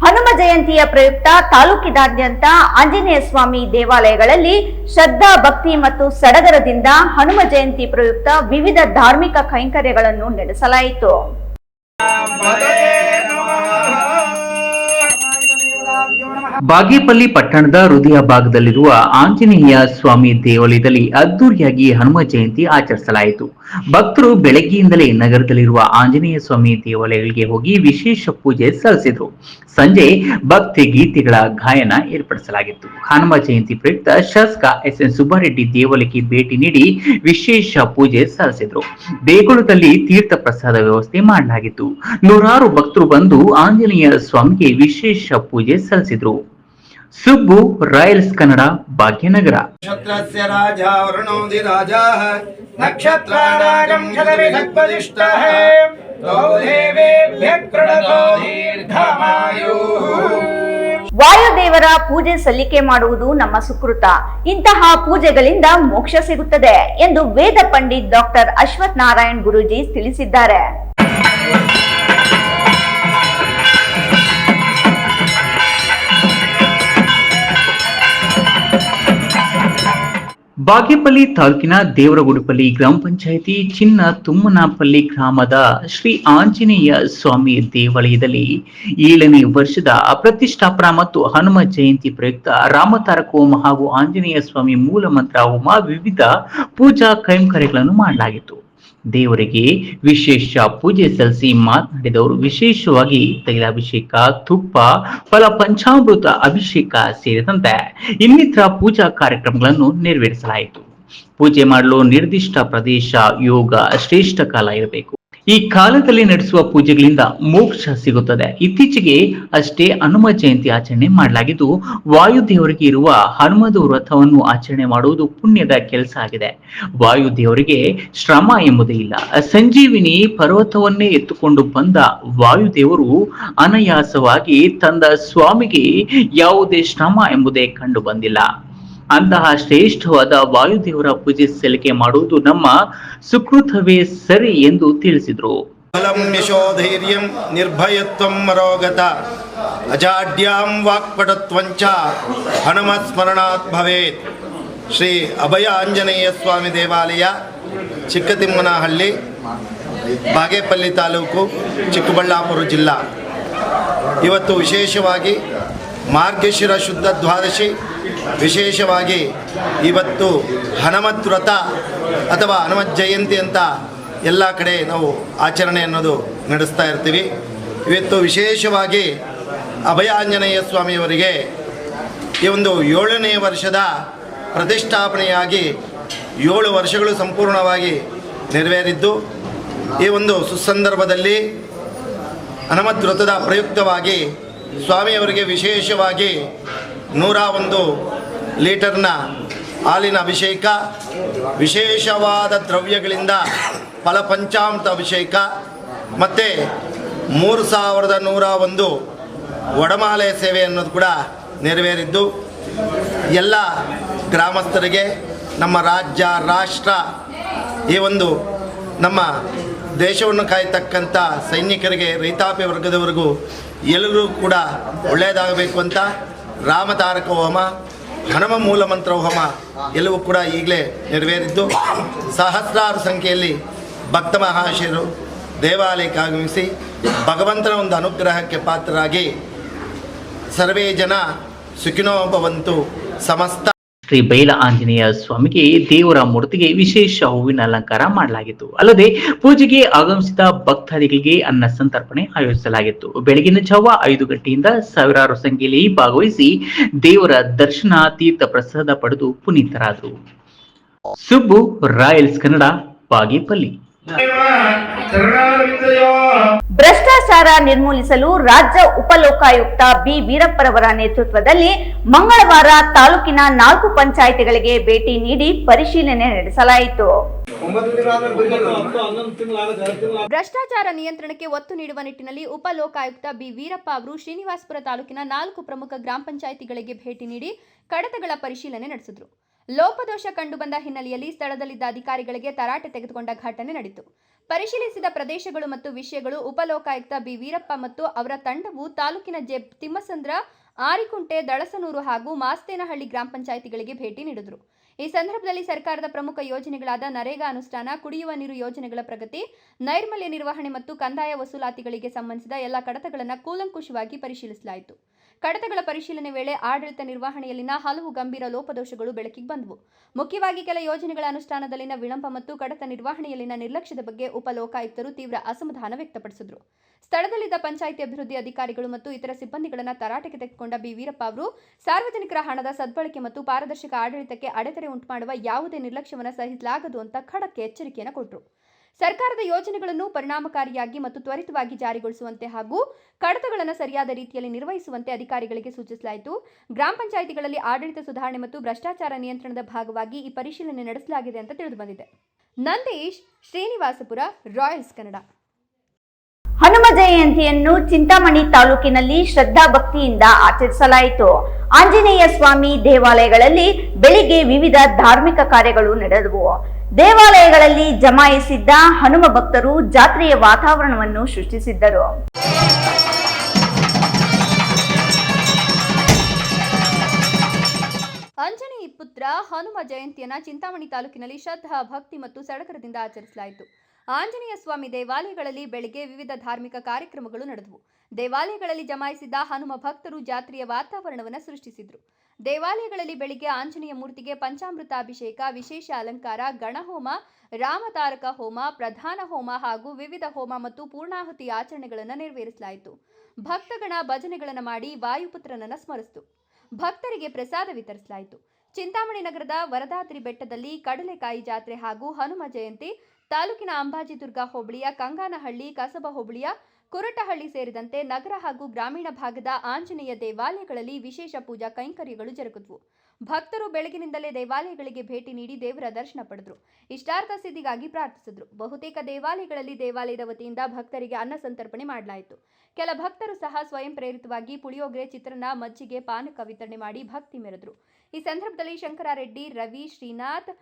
ಹನುಮ ಜಯಂತಿಯ ಪ್ರಯುಕ್ತ ತಾಲೂಕಿನಾದ್ಯಂತ ಆಂಜನೇಯ ಸ್ವಾಮಿ ದೇವಾಲಯಗಳಲ್ಲಿ ಶ್ರದ್ಧಾ, ಭಕ್ತಿ ಮತ್ತು ಸಡಗರದಿಂದ ಹನುಮ ಜಯಂತಿ ಪ್ರಯುಕ್ತ ವಿವಿಧ ಧಾರ್ಮಿಕ ಕೈಂಕರ್ಯಗಳನ್ನು ನಡೆಸಲಾಯಿತು. ಬಾಗೇಪಲ್ಲಿ ಪಟ್ಟಣದ ಹೃದಯ ಭಾಗದಲ್ಲಿರುವ ಆಂಜನೇಯ ಸ್ವಾಮಿ ದೇವಾಲಯದಲ್ಲಿ ಅದ್ದೂರಿಯಾಗಿ ಹನುಮ ಜಯಂತಿ ಆಚರಿಸಲಾಯಿತು. ಭಕ್ತರು ಬೆಳಗ್ಗೆಯಿಂದಲೇ ನಗರದಲ್ಲಿರುವ ಆಂಜನೇಯ ಸ್ವಾಮಿ ದೇವಾಲಯಗಳಿಗೆ ಹೋಗಿ ವಿಶೇಷ ಪೂಜೆ ಸಲ್ಲಿಸಿದ್ರು. ಸಂಜೆ ಭಕ್ತಿ ಗೀತೆಗಳ ಗಾಯನ ಏರ್ಪಡಿಸಲಾಗಿತ್ತು. ಹನುಮ ಜಯಂತಿ ಪ್ರಯುಕ್ತ ಶಾಸಕ ಎಸ್ ಎನ್ ಸುಬ್ಬಾರೆಡ್ಡಿ ದೇವಾಲಯಕ್ಕೆ ಭೇಟಿ ನೀಡಿ ವಿಶೇಷ ಪೂಜೆ ಸಲ್ಲಿಸಿದ್ರು. ದೇಗುಲದಲ್ಲಿ ತೀರ್ಥ ಪ್ರಸಾದ ವ್ಯವಸ್ಥೆ ಮಾಡಲಾಗಿತ್ತು. ನೂರಾರು ಭಕ್ತರು ಬಂದು ಆಂಜನೇಯ ಸ್ವಾಮಿಗೆ ವಿಶೇಷ ಪೂಜೆ ಸಲ್ಲಿಸಿದ್ರು. ಸುಬ್ಬು ರಾಯಲ್ಸ್ ಕನ್ನಡ ಭಾಗ್ಯನಗರ. ನಕ್ಷತ್ರ ವಾಯುದೇವರ ಪೂಜೆ ಸಲ್ಲಿಕೆ ಮಾಡುವುದು ನಮ್ಮ ಸುಕೃತ. ಇಂತಹ ಪೂಜೆಗಳಿಂದ ಮೋಕ್ಷ ಸಿಗುತ್ತದೆ ಎಂದು ವೇದ ಪಂಡಿತ್ ಡಾಕ್ಟರ್ ಅಶ್ವಥ್ ನಾರಾಯಣ್ ಗುರುಜಿ ತಿಳಿಸಿದ್ದಾರೆ. ಬಾಗೇಪಲ್ಲಿ ತಾಲೂಕಿನ ದೇವರಗುಡಿಪಲ್ಲಿ ಗ್ರಾಮ ಪಂಚಾಯಿತಿ ಚಿನ್ನ ತುಮ್ಮನಪಲ್ಲಿ ಗ್ರಾಮದ ಶ್ರೀ ಆಂಜನೇಯ ಸ್ವಾಮಿ ದೇವಾಲಯದಲ್ಲಿ ಏಳನೇ ವರ್ಷದ ಪ್ರತಿಷ್ಠಾಪನಾ ಮತ್ತು ಹನುಮ ಜಯಂತಿ ಪ್ರಯುಕ್ತ ರಾಮತಾರಕ ಹೋಮ ಹಾಗೂ ಆಂಜನೇಯ ಸ್ವಾಮಿ ಮೂಲ ಮಂತ್ರ ಹೋಮ ವಿವಿಧ ಪೂಜಾ ಕೈಂಕರ್ಯಗಳನ್ನು ಮಾಡಲಾಗಿತ್ತು. ದೇವರಿಗೆ ವಿಶೇಷ ಪೂಜೆ ಸಲ್ಲಿಸಿ ಮಾತನಾಡಿದವರು. ವಿಶೇಷವಾಗಿ ತೈಲಾಭಿಷೇಕ, ತುಪ್ಪ, ಫಲ, ಪಂಚಾಮೃತ, ಅಭಿಷೇಕ ಸೇರಿದಂತೆ ಇನ್ನಿತರ ಪೂಜಾ ಕಾರ್ಯಕ್ರಮಗಳನ್ನು ನೆರವೇರಿಸಲಾಯಿತು. ಪೂಜೆ ಮಾಡಲು ನಿರ್ದಿಷ್ಟ ಪ್ರದೇಶ ಯೋಗ ಶ್ರೇಷ್ಠ ಕಾಲ ಇರಬೇಕು. ಈ ಕಾಲದಲ್ಲಿ ನಡೆಸುವ ಪೂಜೆಗಳಿಂದ ಮೋಕ್ಷ ಸಿಗುತ್ತದೆ. ಇತ್ತೀಚೆಗೆ ಅಷ್ಟೇ ಹನುಮ ಜಯಂತಿ ಆಚರಣೆ ಮಾಡಲಾಗಿದ್ದು, ವಾಯುದೇವರಿಗೆ ಇರುವ ಹನುಮದ ವ್ರತವನ್ನು ಆಚರಣೆ ಮಾಡುವುದು ಪುಣ್ಯದ ಕೆಲಸ ಆಗಿದೆ. ವಾಯುದೇವರಿಗೆ ಶ್ರಮ ಎಂಬುದೇ ಇಲ್ಲ. ಸಂಜೀವಿನಿ ಪರ್ವತವನ್ನೇ ಎತ್ತುಕೊಂಡು ಬಂದ ವಾಯುದೇವರು ಅನಾಯಾಸವಾಗಿ ತಂದ ಸ್ವಾಮಿಗೆ ಯಾವುದೇ ಶ್ರಮ ಎಂಬುದೇ ಕಂಡು ಬಂದಿಲ್ಲ. ಅಂತಹ ಶ್ರೇಷ್ಠವಾದ ವಾಯುದೇವರ ಪೂಜೆ ಸಲ್ಲಿಕೆ ಮಾಡುವುದು ನಮ್ಮ ಸುಕೃತವೇ ಸರಿ ಎಂದು ತಿಳಿಸಿದರು. ಯಶೋಧೈರ್ಯಂ ನಿರ್ಭಯತ್ವಂ ಮರೋಗತ ಅಜಾಡ್ಯಾಂ ವಾಕ್ಪಟತ್ವಂಚ ಹನುಮ ಸ್ಮರಣಾತ್ ಭವೇತ್. ಶ್ರೀ ಅಭಯ ಆಂಜನೇಯ ಸ್ವಾಮಿ ದೇವಾಲಯ, ಚಿಕ್ಕತಿಮ್ಮನಹಳ್ಳಿ, ಬಾಗೇಪಲ್ಲಿ ತಾಲೂಕು, ಚಿಕ್ಕಬಳ್ಳಾಪುರ ಜಿಲ್ಲಾ. ಇವತ್ತು ವಿಶೇಷವಾಗಿ ಮಾರ್ಗಶಿರ ಶುದ್ಧ ದ್ವಾದಶಿ ವಿಶೇಷವಾಗಿ ಇವತ್ತು ಹನುಮತ್ ವ್ರತ ಅಥವಾ ಹನುಮತ್ ಜಯಂತಿ ಅಂತ ಎಲ್ಲ ಕಡೆ ನಾವು ಆಚರಣೆ ಅನ್ನೋದು ನಡೆಸ್ತಾ ಇರ್ತೀವಿ. ಇವತ್ತು ವಿಶೇಷವಾಗಿ ಅಭಯಾಂಜನೇಯ ಸ್ವಾಮಿಯವರಿಗೆ ಈ ಒಂದು ಏಳನೇ ವರ್ಷದ ಪ್ರತಿಷ್ಠಾಪನೆಯಾಗಿ ಏಳು ವರ್ಷಗಳು ಸಂಪೂರ್ಣವಾಗಿ ನೆರವೇರಿದ್ದು, ಈ ಒಂದು ಸುಸಂದರ್ಭದಲ್ಲಿ ಹನುಮತ್ ವ್ರತದ ಪ್ರಯುಕ್ತವಾಗಿ ಸ್ವಾಮಿಯವರಿಗೆ ವಿಶೇಷವಾಗಿ ನೂರ ಒಂದು ಲೀಟರ್ನ ಹಾಲಿನ ಅಭಿಷೇಕ, ವಿಶೇಷವಾದ ದ್ರವ್ಯಗಳಿಂದ ಫಲಪಂಚಾಮೃತ ಅಭಿಷೇಕ, ಮತ್ತು ಮೂರು ಸಾವಿರದ ನೂರ ಒಂದು ಒಡಮಾಲೆ ಸೇವೆ ಅನ್ನೋದು ಕೂಡ ನೆರವೇರಿದ್ದು, ಎಲ್ಲ ಗ್ರಾಮಸ್ಥರಿಗೆ, ನಮ್ಮ ರಾಜ್ಯ, ರಾಷ್ಟ್ರ, ಈ ಒಂದು ನಮ್ಮ ದೇಶವನ್ನು ಕಾಯ್ತಕ್ಕಂಥ ಸೈನಿಕರಿಗೆ, ರೈತಾಪಿ ವರ್ಗದವರೆಗೂ ಎಲ್ಲರೂ ಕೂಡ ಒಳ್ಳೆಯದಾಗಬೇಕು ಅಂತ ರಾಮತಾರಕ ಹೋಮ ಹನುಮ ಮೂಲ ಮಂತ್ರ ಹೋಮ ಎಲ್ಲವೂ ಕೂಡ ಈಗಲೇ ನೆರವೇರಿದ್ದು, ಸಹಸ್ರಾರು ಸಂಖ್ಯೆಯಲ್ಲಿ ಭಕ್ತ ಮಹಾಶಯರು ದೇವಾಲಯಕ್ಕೆ ಆಗಮಿಸಿ ಭಗವಂತನ ಒಂದು ಅನುಗ್ರಹಕ್ಕೆ ಪಾತ್ರರಾಗಿ ಸರ್ವೇ ಜನ ಸುಖಿನೋಭವಂತು ಸಮಸ್ತ ಶ್ರೀ ಬೈಲ ಆಂಜನೇಯ ಸ್ವಾಮಿಗೆ ದೇವರ ಮೂರ್ತಿಗೆ ವಿಶೇಷ ಹೂವಿನ ಅಲಂಕಾರ ಮಾಡಲಾಗಿತ್ತು. ಅಲ್ಲದೆ ಪೂಜೆಗೆ ಆಗಮಿಸಿದ ಭಕ್ತಾದಿಗಳಿಗೆ ಅನ್ನ ಸಂತರ್ಪಣೆ ಆಯೋಜಿಸಲಾಗಿತ್ತು. ಬೆಳಗಿನ ಜಾವ ಐದು ಗಂಟೆಯಿಂದ ಸಾವಿರಾರು ಸಂಖ್ಯೆಯಲ್ಲಿ ಭಾಗವಹಿಸಿ ದೇವರ ದರ್ಶನ ತೀರ್ಥ ಪ್ರಸಾದ ಪಡೆದು ಪುನೀತರಾದರು. ಸುಬ್ಬು, ರಾಯಲ್ಸ್ ಕನ್ನಡ, ಬಾಗೇಪಲ್ಲಿ. ಭ್ರಷ್ಟಾಚಾರ ನಿರ್ಮೂಲಿಸಲು ರಾಜ್ಯ ಉಪಲೋಕಾಯುಕ್ತ ಬಿ. ವೀರಪ್ಪರವರ ನೇತೃತ್ವದಲ್ಲಿ ಮಂಗಳವಾರ ತಾಲೂಕಿನ ನಾಲ್ಕು ಪಂಚಾಯಿತಿಗಳಿಗೆ ಭೇಟಿ ನೀಡಿ ಪರಿಶೀಲನೆ ನಡೆಸಲಾಯಿತು. ಭ್ರಷ್ಟಾಚಾರ ನಿಯಂತ್ರಣಕ್ಕೆ ಒತ್ತು ನೀಡುವ ನಿಟ್ಟಿನಲ್ಲಿ ಉಪಲೋಕಾಯುಕ್ತ ಬಿ. ವೀರಪ್ಪ ಅವರು ಶ್ರೀನಿವಾಸಪುರ ತಾಲೂಕಿನ ನಾಲ್ಕು ಪ್ರಮುಖ ಗ್ರಾಮ ಪಂಚಾಯಿತಿಗಳಿಗೆ ಭೇಟಿ ನೀಡಿ ಕಡತಗಳ ಪರಿಶೀಲನೆ ನಡೆಸಿದ್ರು. ಲೋಪದೋಷ ಕಂಡುಬಂದ ಹಿನ್ನೆಲೆಯಲ್ಲಿ ಸ್ಥಳದಲ್ಲಿದ್ದ ಅಧಿಕಾರಿಗಳಿಗೆ ತರಾಟೆ ತೆಗೆದುಕೊಂಡ ಘಟನೆ ನಡೆಯಿತು. ಪರಿಶೀಲಿಸಿದ ಪ್ರದೇಶಗಳು ಮತ್ತು ವಿಷಯಗಳು ಉಪಲೋಕಾಯುಕ್ತ ಬಿ. ವೀರಪ್ಪ ಮತ್ತು ಅವರ ತಂಡವು ತಾಲೂಕಿನ ಜೆ. ತಿಮ್ಮಸಂದ್ರ, ಆರಿಕುಂಟೆ, ದಳಸನೂರು ಹಾಗೂ ಮಾಸ್ತೇನಹಳ್ಳಿ ಗ್ರಾಮ ಪಂಚಾಯಿತಿಗಳಿಗೆ ಭೇಟಿ ನೀಡಿದರು. ಈ ಸಂದರ್ಭದಲ್ಲಿ ಸರ್ಕಾರದ ಪ್ರಮುಖ ಯೋಜನೆಗಳಾದ ನರೇಗಾ ಅನುಷ್ಠಾನ, ಕುಡಿಯುವ ನೀರು ಯೋಜನೆಗಳ ಪ್ರಗತಿ, ನೈರ್ಮಲ್ಯ ನಿರ್ವಹಣೆ ಮತ್ತು ಕಂದಾಯ ವಸೂಲಾತಿಗಳಿಗೆ ಸಂಬಂಧಿಸಿದ ಎಲ್ಲ ಕಡತಗಳನ್ನು ಕೂಲಂಕುಷವಾಗಿ ಪರಿಶೀಲಿಸಲಾಯಿತು. ಕಡತಗಳ ಪರಿಶೀಲನೆ ವೇಳೆ ಆಡಳಿತ ನಿರ್ವಹಣೆಯಲ್ಲಿನ ಹಲವು ಗಂಭೀರ ಲೋಪದೋಷಗಳು ಬೆಳಕಿಗೆ ಬಂದವು. ಮುಖ್ಯವಾಗಿ ಕೆಲ ಯೋಜನೆಗಳ ಅನುಷ್ಠಾನದಲ್ಲಿನ ವಿಳಂಬ ಮತ್ತು ಕಡತ ನಿರ್ವಹಣೆಯಲ್ಲಿನ ನಿರ್ಲಕ್ಷ್ಯದ ಬಗ್ಗೆ ಉಪಲೋಕಾಯುಕ್ತರು ತೀವ್ರ ಅಸಮಾಧಾನ ವ್ಯಕ್ತಪಡಿಸಿದರು. ಸ್ಥಳದಲ್ಲಿದ್ದ ಪಂಚಾಯಿತಿ ಅಭಿವೃದ್ಧಿ ಅಧಿಕಾರಿಗಳು ಮತ್ತು ಇತರ ಸಿಬ್ಬಂದಿಗಳನ್ನು ತರಾಟೆಗೆ ತೆಗೆದುಕೊಂಡ ಬಿ. ವೀರಪ್ಪ ಅವರು, ಸಾರ್ವಜನಿಕರ ಹಣದ ಸದ್ಬಳಕೆ ಮತ್ತು ಪಾರದರ್ಶಕ ಆಡಳಿತಕ್ಕೆ ಅಡೆತಡೆ ಉಂಟುಮಾಡುವ ಯಾವುದೇ ನಿರ್ಲಕ್ಷ್ಯವನ್ನು ಸಹಿಸಲಾಗದು ಅಂತ ಖಡಕ್ಕೆ ಎಚ್ಚರಿಕೆಯನ್ನು ಕೊಟ್ಟರು ಸರ್ಕಾರದ ಯೋಜನೆಗಳನ್ನು ಪರಿಣಾಮಕಾರಿಯಾಗಿ ಮತ್ತು ತ್ವರಿತವಾಗಿ ಜಾರಿಗೊಳಿಸುವಂತೆ ಹಾಗೂ ಕಡತಗಳನ್ನು ಸರಿಯಾದ ರೀತಿಯಲ್ಲಿ ನಿರ್ವಹಿಸುವಂತೆ ಅಧಿಕಾರಿಗಳಿಗೆ ಸೂಚಿಸಲಾಯಿತು. ಗ್ರಾಮ ಪಂಚಾಯಿತಿಗಳಲ್ಲಿ ಆಡಳಿತ ಸುಧಾರಣೆ ಮತ್ತು ಭ್ರಷ್ಟಾಚಾರ ನಿಯಂತ್ರಣದ ಭಾಗವಾಗಿ ಈ ಪರಿಶೀಲನೆ ನಡೆಸಲಾಗಿದೆ ಅಂತ ತಿಳಿದುಬಂದಿದೆ. ನಂದೀಶ್, ಶ್ರೀನಿವಾಸಪುರ, ರಾಯಲ್ಸ್ ಕನ್ನಡ. ಹನುಮ ಜಯಂತಿಯನ್ನು ಚಿಂತಾಮಣಿ ತಾಲೂಕಿನಲ್ಲಿ ಶ್ರದ್ಧಾ ಭಕ್ತಿಯಿಂದ ಆಚರಿಸಲಾಯಿತು. ಆಂಜನೇಯ ಸ್ವಾಮಿ ದೇವಾಲಯಗಳಲ್ಲಿ ಬೆಳಿಗ್ಗೆ ವಿವಿಧ ಧಾರ್ಮಿಕ ಕಾರ್ಯಗಳು ನಡೆದವು. ದೇವಾಲಯಗಳಲ್ಲಿ ಜಮಾಯಿಸಿದ್ದ ಹನುಮ ಭಕ್ತರು ಜಾತ್ರೆಯ ವಾತಾವರಣವನ್ನು ಸೃಷ್ಟಿಸಿದ್ದರು. ಅಂಜನೇಯ ಪುತ್ರ ಹನುಮ ಜಯಂತಿಯನ್ನ ಚಿಂತಾಮಣಿ ತಾಲೂಕಿನಲ್ಲಿ ಶ್ರದ್ಧಾ ಭಕ್ತಿ ಮತ್ತು ಸಡಗರದಿಂದ ಆಚರಿಸಲಾಯಿತು. ಆಂಜನೇಯ ಸ್ವಾಮಿ ದೇವಾಲಯಗಳಲ್ಲಿ ಬೆಳಗ್ಗೆ ವಿವಿಧ ಧಾರ್ಮಿಕ ಕಾರ್ಯಕ್ರಮಗಳು ನಡೆದವು. ದೇವಾಲಯಗಳಲ್ಲಿ ಜಮಾಯಿಸಿದ್ದ ಹನುಮ ಭಕ್ತರು ಜಾತ್ರೆಯ ವಾತಾವರಣವನ್ನು ಸೃಷ್ಟಿಸಿದ್ರು. ದೇವಾಲಯಗಳಲ್ಲಿ ಬೆಳಿಗ್ಗೆ ಆಂಜನೇಯ ಮೂರ್ತಿಗೆ ಪಂಚಾಮೃತ ಅಭಿಷೇಕ ವಿಶೇಷ ಅಲಂಕಾರ, ಗಣಹೋಮ, ರಾಮತಾರಕ ಹೋಮ, ಪ್ರಧಾನ ಹೋಮ ಹಾಗೂ ವಿವಿಧ ಹೋಮ ಮತ್ತು ಪೂರ್ಣಾಹುತಿ ಆಚರಣೆಗಳನ್ನು ನೆರವೇರಿಸಲಾಯಿತು. ಭಕ್ತಗಣ ಭಜನೆಗಳನ್ನು ಮಾಡಿ ವಾಯುಪುತ್ರನನ್ನು ಸ್ಮರಿಸಿತು. ಭಕ್ತರಿಗೆ ಪ್ರಸಾದ ವಿತರಿಸಲಾಯಿತು. ಚಿಂತಾಮಣಿ ನಗರದ ವರದಾದ್ರಿ ಬೆಟ್ಟದಲ್ಲಿ ಕಡಲೆಕಾಯಿ ಜಾತ್ರೆ ಹಾಗೂ ಹನುಮ ಜಯಂತಿ ತಾಲೂಕಿನ ಅಂಬಾಜಿದುರ್ಗ ಹೋಬಳಿಯ ಕಂಗಾನಹಳ್ಳಿ, ಕಸಬ ಹೋಬಳಿಯ ಕುರಟಹಳ್ಳಿ ಸೇರಿದಂತೆ ನಗರ ಹಾಗೂ ಗ್ರಾಮೀಣ ಭಾಗದ ಆಂಜನೇಯ ದೇವಾಲಯಗಳಲ್ಲಿ ವಿಶೇಷ ಪೂಜಾ ಕೈಂಕರ್ಯಗಳು ಜರುಗಿದ್ವು. ಭಕ್ತರು ಬೆಳಗಿನಿಂದಲೇ ದೇವಾಲಯಗಳಿಗೆ ಭೇಟಿ ನೀಡಿ ದೇವರ ದರ್ಶನ ಪಡೆದರು. ಇಷ್ಟಾರ್ಥ ಸಿದ್ಧಿಗಾಗಿ ಪ್ರಾರ್ಥಿಸಿದ್ರು. ಬಹುತೇಕ ದೇವಾಲಯಗಳಲ್ಲಿ ದೇವಾಲಯದ ವತಿಯಿಂದ ಭಕ್ತರಿಗೆ ಅನ್ನ ಸಂತರ್ಪಣೆ ಮಾಡಲಾಯಿತು. ಕೆಲ ಭಕ್ತರು ಸಹ ಸ್ವಯಂ ಪ್ರೇರಿತವಾಗಿ ಪುಳಿಯೋಗರೆ ಚಿತ್ರನ ಮಜ್ಜಿಗೆ, ಪಾನಕ ವಿತರಣೆ ಮಾಡಿ ಭಕ್ತಿ ಮೆರೆದರು. ಈ ಸಂದರ್ಭದಲ್ಲಿ Shankarareddy, Ravi, Srinath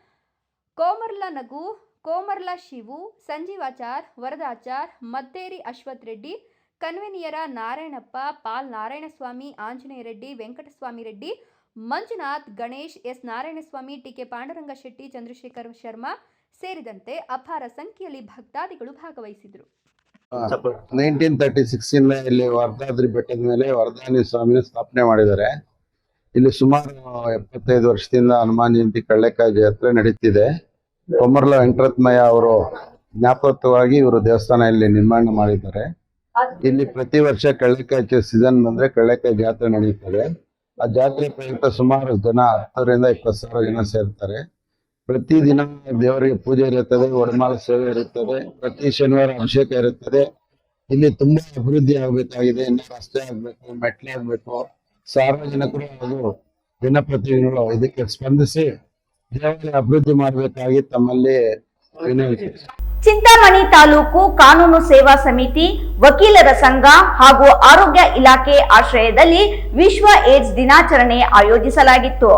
Komarla Nagu Komarla Shivu, Sanjeevachar, Varadachar Madderi Ashwath Reddy, ಕನ್ವೆನಿಯರ Narayanappa, Pal Narayanaswamy, Anjaneya Reddy, Venkataswamy Reddy, Manjunath, Ganesh, S Narayanaswamy T K Panduranga Shetty, Chandrashekhar Sharma ಸೇರಿದಂತೆ ಅಪಾರ ಸಂಖ್ಯೆಯಲ್ಲಿ ಭಕ್ತಾದಿಗಳು ಭಾಗವಹಿಸಿದರು. ನೈನ್ಟೀನ್ ತರ್ಟಿ ಸಿಕ್ಸ್ ಇಂದ ಇಲ್ಲಿ ವರದಾದ್ರಿ ಬೆಟ್ಟದ ಮೇಲೆ ವರದಾನಿ ಸ್ವಾಮಿನ ಸ್ಥಾಪನೆ ಮಾಡಿದ್ದಾರೆ. ಇಲ್ಲಿ ಸುಮಾರು ಎಪ್ಪತ್ತೈದು ವರ್ಷದಿಂದ ಹನುಮಾನ್ ಜಯಂತಿ ಕಳ್ಳೆಕಾಯಿ ಜಾತ್ರೆ ನಡೀತಿದೆ. ಕೊಮರ್ಲ ವೆಂಕಟರತ್ನಯ್ಯ ಅವರು ಜ್ಞಾಪಕವಾಗಿ ಇವರು ದೇವಸ್ಥಾನ ಇಲ್ಲಿ ನಿರ್ಮಾಣ ಮಾಡಿದ್ದಾರೆ. ಇಲ್ಲಿ ಪ್ರತಿ ವರ್ಷ ಕಳ್ಳೆಕಾಯಿ ಸೀಸನ್ ಬಂದ್ರೆ ಕಳ್ಳೆಕಾಯಿ ಜಾತ್ರೆ ನಡೆಯುತ್ತದೆ ಆ ಜಾತ್ರೆ ಪ್ರಯುಕ್ತ ಸುಮಾರು ಜನ ಹತ್ತರಿಂದ ಇಪ್ಪತ್ತು ಸಾವಿರ ಜನ ಸೇರ್ತಾರೆ. ಪ್ರತಿದಿನ ದೇವರಿಗೆ ಪೂಜೆ ಇರುತ್ತದೆ ಒಡಮಾಲ ಸೇವೆ ಇರುತ್ತದೆ, ಪ್ರತಿ ಶನಿವಾರ ಅಭಿಷೇಕ ಇರುತ್ತದೆ. ಇಲ್ಲಿ ತುಂಬಾ ಅಭಿವೃದ್ಧಿ ಆಗಬೇಕಾಗಿದೆ, ಇನ್ನು ರಸ್ತೆ ಆಗ್ಬೇಕು, ಮೆಟ್ಲೆ ಆಗ್ಬೇಕು. ಸಾರ್ವಜನಿಕರು ಹಾಗೂ ದಿನಪ್ರತಿನಿಧಿಗಳು ಇದಕ್ಕೆ ಸ್ಪಂದಿಸಿ ಅಭಿವೃದ್ಧಿ ಮಾಡಬೇಕಾಗಿ ತಮ್ಮಲ್ಲಿ ವಿನಂತಿ ಚಿಂತಾಮಣಿ ತಾಲೂಕು ಕಾನೂನು ಸೇವಾ ಸಮಿತಿ ವಕೀಲರ ಸಂಘ ಹಾಗೂ ಆರೋಗ್ಯ ಇಲಾಖೆ ಆಶ್ರಯದಲ್ಲಿ ವಿಶ್ವ ಏಡ್ಸ್ ದಿನಾಚರಣೆ ಆಯೋಜಿಸಲಾಗಿತ್ತು.